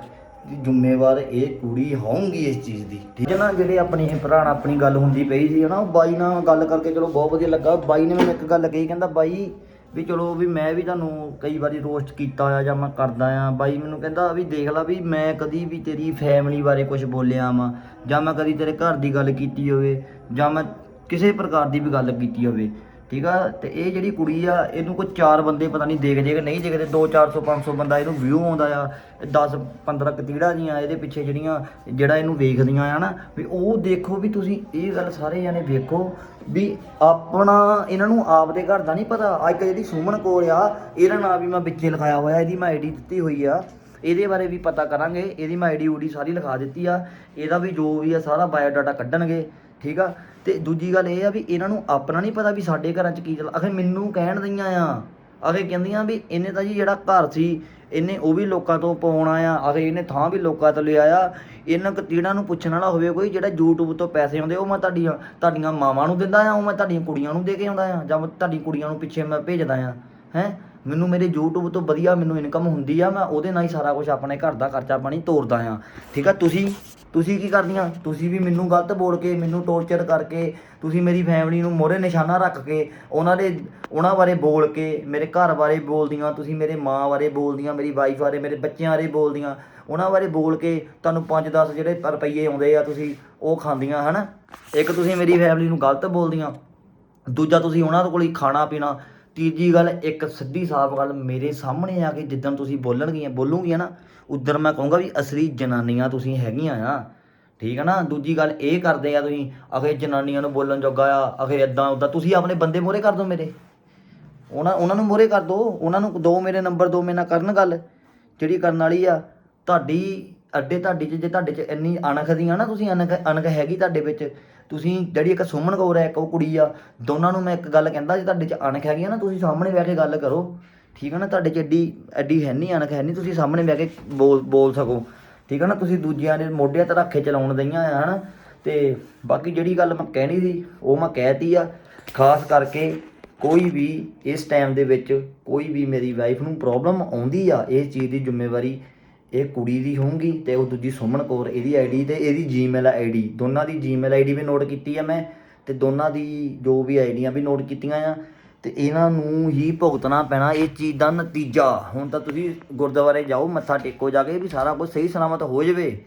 Speaker 1: ਜ਼ਿੰਮੇਵਾਰ ਇਹ ਕੁੜੀ ਹੋਊਗੀ ਇਸ ਚੀਜ਼ ਦੀ, ਠੀਕ ਹੈ ਨਾ? ਜਿਹੜੇ ਆਪਣੇ ਇਹ ਭਰਾ ਨਾਲ ਆਪਣੀ ਗੱਲ ਹੁੰਦੀ ਪਈ ਸੀ, ਹਨਾ, ਉਹ ਬਾਈ ਨਾਲ ਗੱਲ ਕਰਕੇ ਚਲੋ ਬਹੁਤ ਵਧੀਆ ਲੱਗਾ। ਬਾਈ ਨੇ ਮੈਨੂੰ ਇੱਕ ਗੱਲ ਕਹੀ, ਕਹਿੰਦਾ ਬਾਈ ਵੀ ਚਲੋ ਵੀ ਮੈਂ ਵੀ ਤੁਹਾਨੂੰ ਕਈ ਵਾਰੀ ਰੋਸਟ ਕੀਤਾ ਆ ਜਾਂ ਮੈਂ ਕਰਦਾ ਆ। ਬਾਈ ਮੈਨੂੰ ਕਹਿੰਦਾ ਵੀ ਦੇਖ ਲੈ ਵੀ ਮੈਂ ਕਦੀ ਵੀ ਤੇਰੀ ਫੈਮਿਲੀ ਬਾਰੇ ਕੁਝ ਬੋਲਿਆ ਵਾਂ, ਜਾਂ ਮੈਂ ਕਦੀ ਤੇਰੇ ਘਰ ਦੀ ਗੱਲ ਕੀਤੀ ਹੋਵੇ, ਜਾਂ ਮੈਂ ਕਿਸੇ ਪ੍ਰਕਾਰ ਦੀ ਵੀ ਗੱਲ ਕੀਤੀ ਹੋਵੇ। ਠੀਕ ਆ? ਤੇ ਇਹ ਜਿਹੜੀ ਕੁੜੀ ਆ, ਇਹਨੂੰ ਕੋਈ ਚਾਰ ਬੰਦੇ ਪਤਾ ਨਹੀਂ ਦੇਖ ਜੇ ਕਿ ਨਹੀਂ ਦੇਖਦੇ 2 400 500 ਬੰਦਾ ਇਹਨੂੰ ਵਿਊ ਆਉਂਦਾ ਆ 10 15 ਕਤੀੜਾ ਦੀਆਂ ਇਹਦੇ ਪਿੱਛੇ ਜਿਹੜੀਆਂ, ਜਿਹੜਾ ਇਹਨੂੰ ਵੇਖਦੀਆਂ ਆ ਨਾ, ਵੀ ਉਹ ਦੇਖੋ ਵੀ ਤੁਸੀਂ ਇਹ ਗੱਲ ਸਾਰੇ ਜਾਣੇ ਵੇਖੋ, ਵੀ ਆਪਣਾ ਇਹਨਾਂ ਨੂੰ ਆਪਦੇ ਘਰ ਦਾ ਨਹੀਂ ਪਤਾ। ਅੱਜ ਕੱਲ੍ਹ ਜਿਹੜੀ ਸੁਮਨ ਕੋਲ ਆ, ਇਹਦਾ ਨਾਮ ਵੀ ਮੈਂ ਵਿੱਚੇ ਲਿਖਾਇਆ ਹੋਇਆ, ਇਹਦੀ ਮੈਂ ਆਈਡੀ ਦਿੱਤੀ ਹੋਈ ਆ। ਇਹਦੇ ਬਾਰੇ ਵੀ ਪਤਾ ਕਰਾਂਗੇ, ਇਹਦੀ ਮੈਂ ਆਈਡੀ ਊਡੀ ਸਾਰੀ ਲਿਖਾ ਦਿੱਤੀ ਆ। ਇਹਦਾ ਵੀ ਜੋ ਵੀ ਆ, ਸਾਰਾ ਬਾਇਓਡਾਟਾ ਕੱਢਣਗੇ। ਠੀਕ ਆ? ਤੇ ਦੂਜੀ ਗੱਲ ਇਹ ਆ ਵੀ ਇਹਨਾਂ ਨੂੰ ਆਪਣਾ ਨਹੀਂ ਪਤਾ ਵੀ ਸਾਡੇ ਘਰਾਂ 'ਚ ਕੀ ਚੱਲ, ਅਖੇ ਮੈਨੂੰ ਕਹਿਣ ਦਈਆਂ ਆ। ਅਖੇ ਕਹਿੰਦੀਆਂ ਵੀ ਇਹਨੇ ਤਾਂ ਜੀ ਜਿਹੜਾ ਘਰ ਸੀ, ਇਹਨੇ ਉਹ ਵੀ ਲੋਕਾਂ ਤੋਂ ਪਾਉਣਾ ਆ। ਅਖੇ ਇਹਨੇ ਥਾਂ ਵੀ ਲੋਕਾਂ ਤੋਂ ਲਿਆ ਆ ਇਹਨਾਂ ਕਤੀੜਾਂ ਨੂੰ ਪੁੱਛਣ ਵਾਲਾ ਹੋਵੇ ਕੋਈ ਜਿਹੜਾ YouTube ਤੋਂ ਪੈਸੇ ਆਉਂਦੇ, ਉਹ ਮੈਂ ਤੁਹਾਡੀਆਂ ਤੁਹਾਡੀਆਂ ਮਾਵਾਂ ਨੂੰ ਦਿੰਦਾ ਆ, ਉਹ ਮੈਂ ਤੁਹਾਡੀਆਂ ਕੁੜੀਆਂ ਨੂੰ ਦੇ ਕੇ ਆਉਂਦਾ ਆ, ਜਾਂ ਮੈਂ ਤੁਹਾਡੀ ਕੁੜੀਆਂ ਨੂੰ ਪਿੱਛੇ ਮੈਂ ਭੇਜਦਾ ਆ, ਹੈ? ਮੈਨੂੰ ਮੇਰੇ YouTube ਤੋਂ ਵਧੀਆ ਮੈਨੂੰ ਇਨਕਮ ਹੁੰਦੀ ਆ, ਮੈਂ ਉਹਦੇ ਨਾਲ ਹੀ ਸਾਰਾ ਕੁਝ ਆਪਣੇ ਘਰ ਦਾ ਖਰਚਾ ਪਾਣੀ ਤੋਰਦਾ ਆ। ਠੀਕ ਆ? ਤੁਸੀਂ ਤੁਸੀਂ ਕੀ ਕਰਦੀਆਂ ਤੁਸੀਂ ਵੀ ਮੈਨੂੰ ਗਲਤ ਬੋਲ ਕੇ, ਮੈਨੂੰ ਟੌਰਚਰ ਕਰਕੇ, ਤੁਸੀਂ ਮੇਰੀ ਫੈਮਿਲੀ ਨੂੰ ਮੋਰੇ ਨਿਸ਼ਾਨਾ ਰੱਖ ਕੇ, ਉਹਨਾਂ ਦੇ, ਉਹਨਾਂ ਬਾਰੇ ਬੋਲ ਕੇ, ਮੇਰੇ ਘਰ ਬਾਰੇ ਬੋਲਦੀਆਂ, ਤੁਸੀਂ ਮੇਰੇ ਮਾਂ ਬਾਰੇ ਬੋਲਦੀਆਂ, ਮੇਰੀ ਵਾਈਫ ਬਾਰੇ, ਮੇਰੇ ਬੱਚਿਆਂ ਬਾਰੇ ਬੋਲਦੀਆਂ, ਉਹਨਾਂ ਬਾਰੇ ਬੋਲ ਕੇ ਤੁਹਾਨੂੰ 5-10 ਜਿਹੜੇ ਰੁਪਈਏ ਆਉਂਦੇ ਆ, ਤੁਸੀਂ ਉਹ ਖਾਂਦੀਆਂ, ਹਨਾ? ਇੱਕ ਤੁਸੀਂ ਮੇਰੀ ਫੈਮਿਲੀ ਨੂੰ ਗਲਤ ਬੋਲਦੀਆਂ, ਦੂਜਾ ਤੁਸੀਂ ਉਹਨਾਂ ਦੇ ਕੋਲ ਹੀ ਖਾਣਾ ਪੀਣਾ, ਤੀਜੀ ਗੱਲ, ਇੱਕ ਸਿੱਧੀ ਸਾਫ਼ ਗੱਲ ਮੇਰੇ ਸਾਹਮਣੇ ਆ ਕੇ ਜਿੱਦਣ ਤੁਸੀਂ ਬੋਲਣਗੀਆਂ, ਬੋਲੂਗੀਆਂ ਨਾ ਉਧਰ ਮੈਂ ਕਹੂੰਗਾ ਵੀ ਅਸਲੀ ਜਨਾਨੀਆਂ ਤੁਸੀਂ ਹੈਗੀਆਂ ਆ, ਠੀਕ ਹੈ ਨਾ? ਦੂਜੀ ਗੱਲ ਇਹ ਕਰਦੇ ਆ ਤੁਸੀਂ, ਅਖੇ ਜਨਾਨੀਆਂ ਨੂੰ ਬੋਲਣ ਜੋਗਾ ਆ, ਅਖੇ ਇਦਾਂ ਉਦਾਂ, ਤੁਸੀਂ ਆਪਣੇ ਬੰਦੇ ਮੋਰੇ ਕਰ ਦਿਓ ਮੇਰੇ। ਉਹਨਾਂ ਉਹਨਾਂ ਨੂੰ ਮੋਰੇ ਕਰ ਦਿਓ ਉਹਨਾਂ ਨੂੰ ਦੋ ਮੇਰੇ ਨੰਬਰ, ਦੋ ਮੇਰੇ ਨਾਲ ਕਰਨ ਗੱਲ, ਜਿਹੜੀ ਕਰਨ ਵਾਲੀ ਆ, ਤੁਹਾਡੀ ਅੱਡੇ ਤੁਹਾਡੀ 'ਚ, ਜੇ ਤੁਹਾਡੇ 'ਚ ਇੰਨੀ ਅਣਖ ਦੀ ਆ ਨਾ ਤੁਸੀਂ, ਅਣਖ ਅਣਖ ਹੈਗੀ ਤੁਹਾਡੇ ਵਿੱਚ, ਤੁਸੀਂ ਜਿਹੜੀ ਇੱਕ ਸੁਮਨ ਕੌਰ ਹੈ ਇੱਕ ਉਹ ਕੁੜੀ ਆ, ਦੋਨਾਂ ਨੂੰ ਮੈਂ ਇੱਕ ਗੱਲ ਕਹਿੰਦਾ, ਜੇ ਤੁਹਾਡੇ 'ਚ ਅਣਖ ਹੈਗੀ ਆ ਨਾ, ਤੁਸੀਂ ਸਾਹਮਣੇ ਬਹਿ ਕੇ ਗੱਲ ਕਰੋ। ਠੀਕ ਹੈ ਨਾ? ਤੁਹਾਡੇ 'ਚ ਐਡੀ ਐਡੀ ਹੈ ਨਹੀਂ ਅਣਖ, ਹੈ ਨਹੀਂ ਤੁਸੀਂ ਸਾਹਮਣੇ ਬਹਿ ਕੇ ਬੋਲ ਬੋਲ ਸਕੋ। ਠੀਕ ਹੈ ਨਾ? ਤੁਸੀਂ ਦੂਜਿਆਂ ਦੇ ਮੋਢਿਆਂ ਤੇ ਰੱਖ ਚਲਾਉਣ ਦਈਆਂ ਆ, ਹਨਾ? ਤੇ ਬਾਕੀ ਜਿਹੜੀ ਗੱਲ ਮੈਂ ਕਹਿਣੀ ਸੀ, ਉਹ ਮੈਂ ਕਹਿਤੀ ਆ, ਖਾਸ ਕਰਕੇ ਕੋਈ ਵੀ ਇਸ ਟਾਈਮ ਦੇ ਵਿੱਚ ਕੋਈ ਵੀ ਮੇਰੀ ਵਾਈਫ ਨੂੰ ਪ੍ਰੋਬਲਮ ਆਉਂਦੀ ਆ, ਇਸ ਚੀਜ਼ ਦੀ ਜ਼ਿੰਮੇਵਾਰੀ ਇਹ ਕੁੜੀ ਦੀ ਹੋਊਗੀ ਤੇ ਉਹ ਦੂਜੀ ਸੁਮਨ ਕੌਰ, ਇਹਦੀ ਆਈਡੀ ਤੇ ਇਹਦੀ ਜੀਮੇਲ ਆਈਡੀ ਦੋਨਾਂ ਦੀ ਜੀਮੇਲ ਆਈਡੀ ਵੀ ਨੋਟ ਕੀਤੀ ਆ ਮੈਂ, ਤੇ ਦੋਨਾਂ ਦੀ ਜੋ ਵੀ ਆਈਡੀਆਂ ਵੀ ਨੋਟ ਕੀਤੀਆਂ ਆ। ਤੇ ਇਹਨਾਂ ਨੂੰ ਹੀ ਭੁਗਤਣਾ ਪੈਣਾ ਇਹ ਚੀਜ਼ ਦਾ ਨਤੀਜਾ। ਹੁਣ ਤਾਂ ਤੁਸੀਂ ਗੁਰਦੁਆਰੇ ਜਾਓ, ਮੱਥਾ ਟੇਕੋ ਜਾ ਕੇ ਵੀ ਸਾਰਾ ਕੁਝ ਸਹੀ ਸਲਾਮਤ ਹੋ ਜਾਵੇ।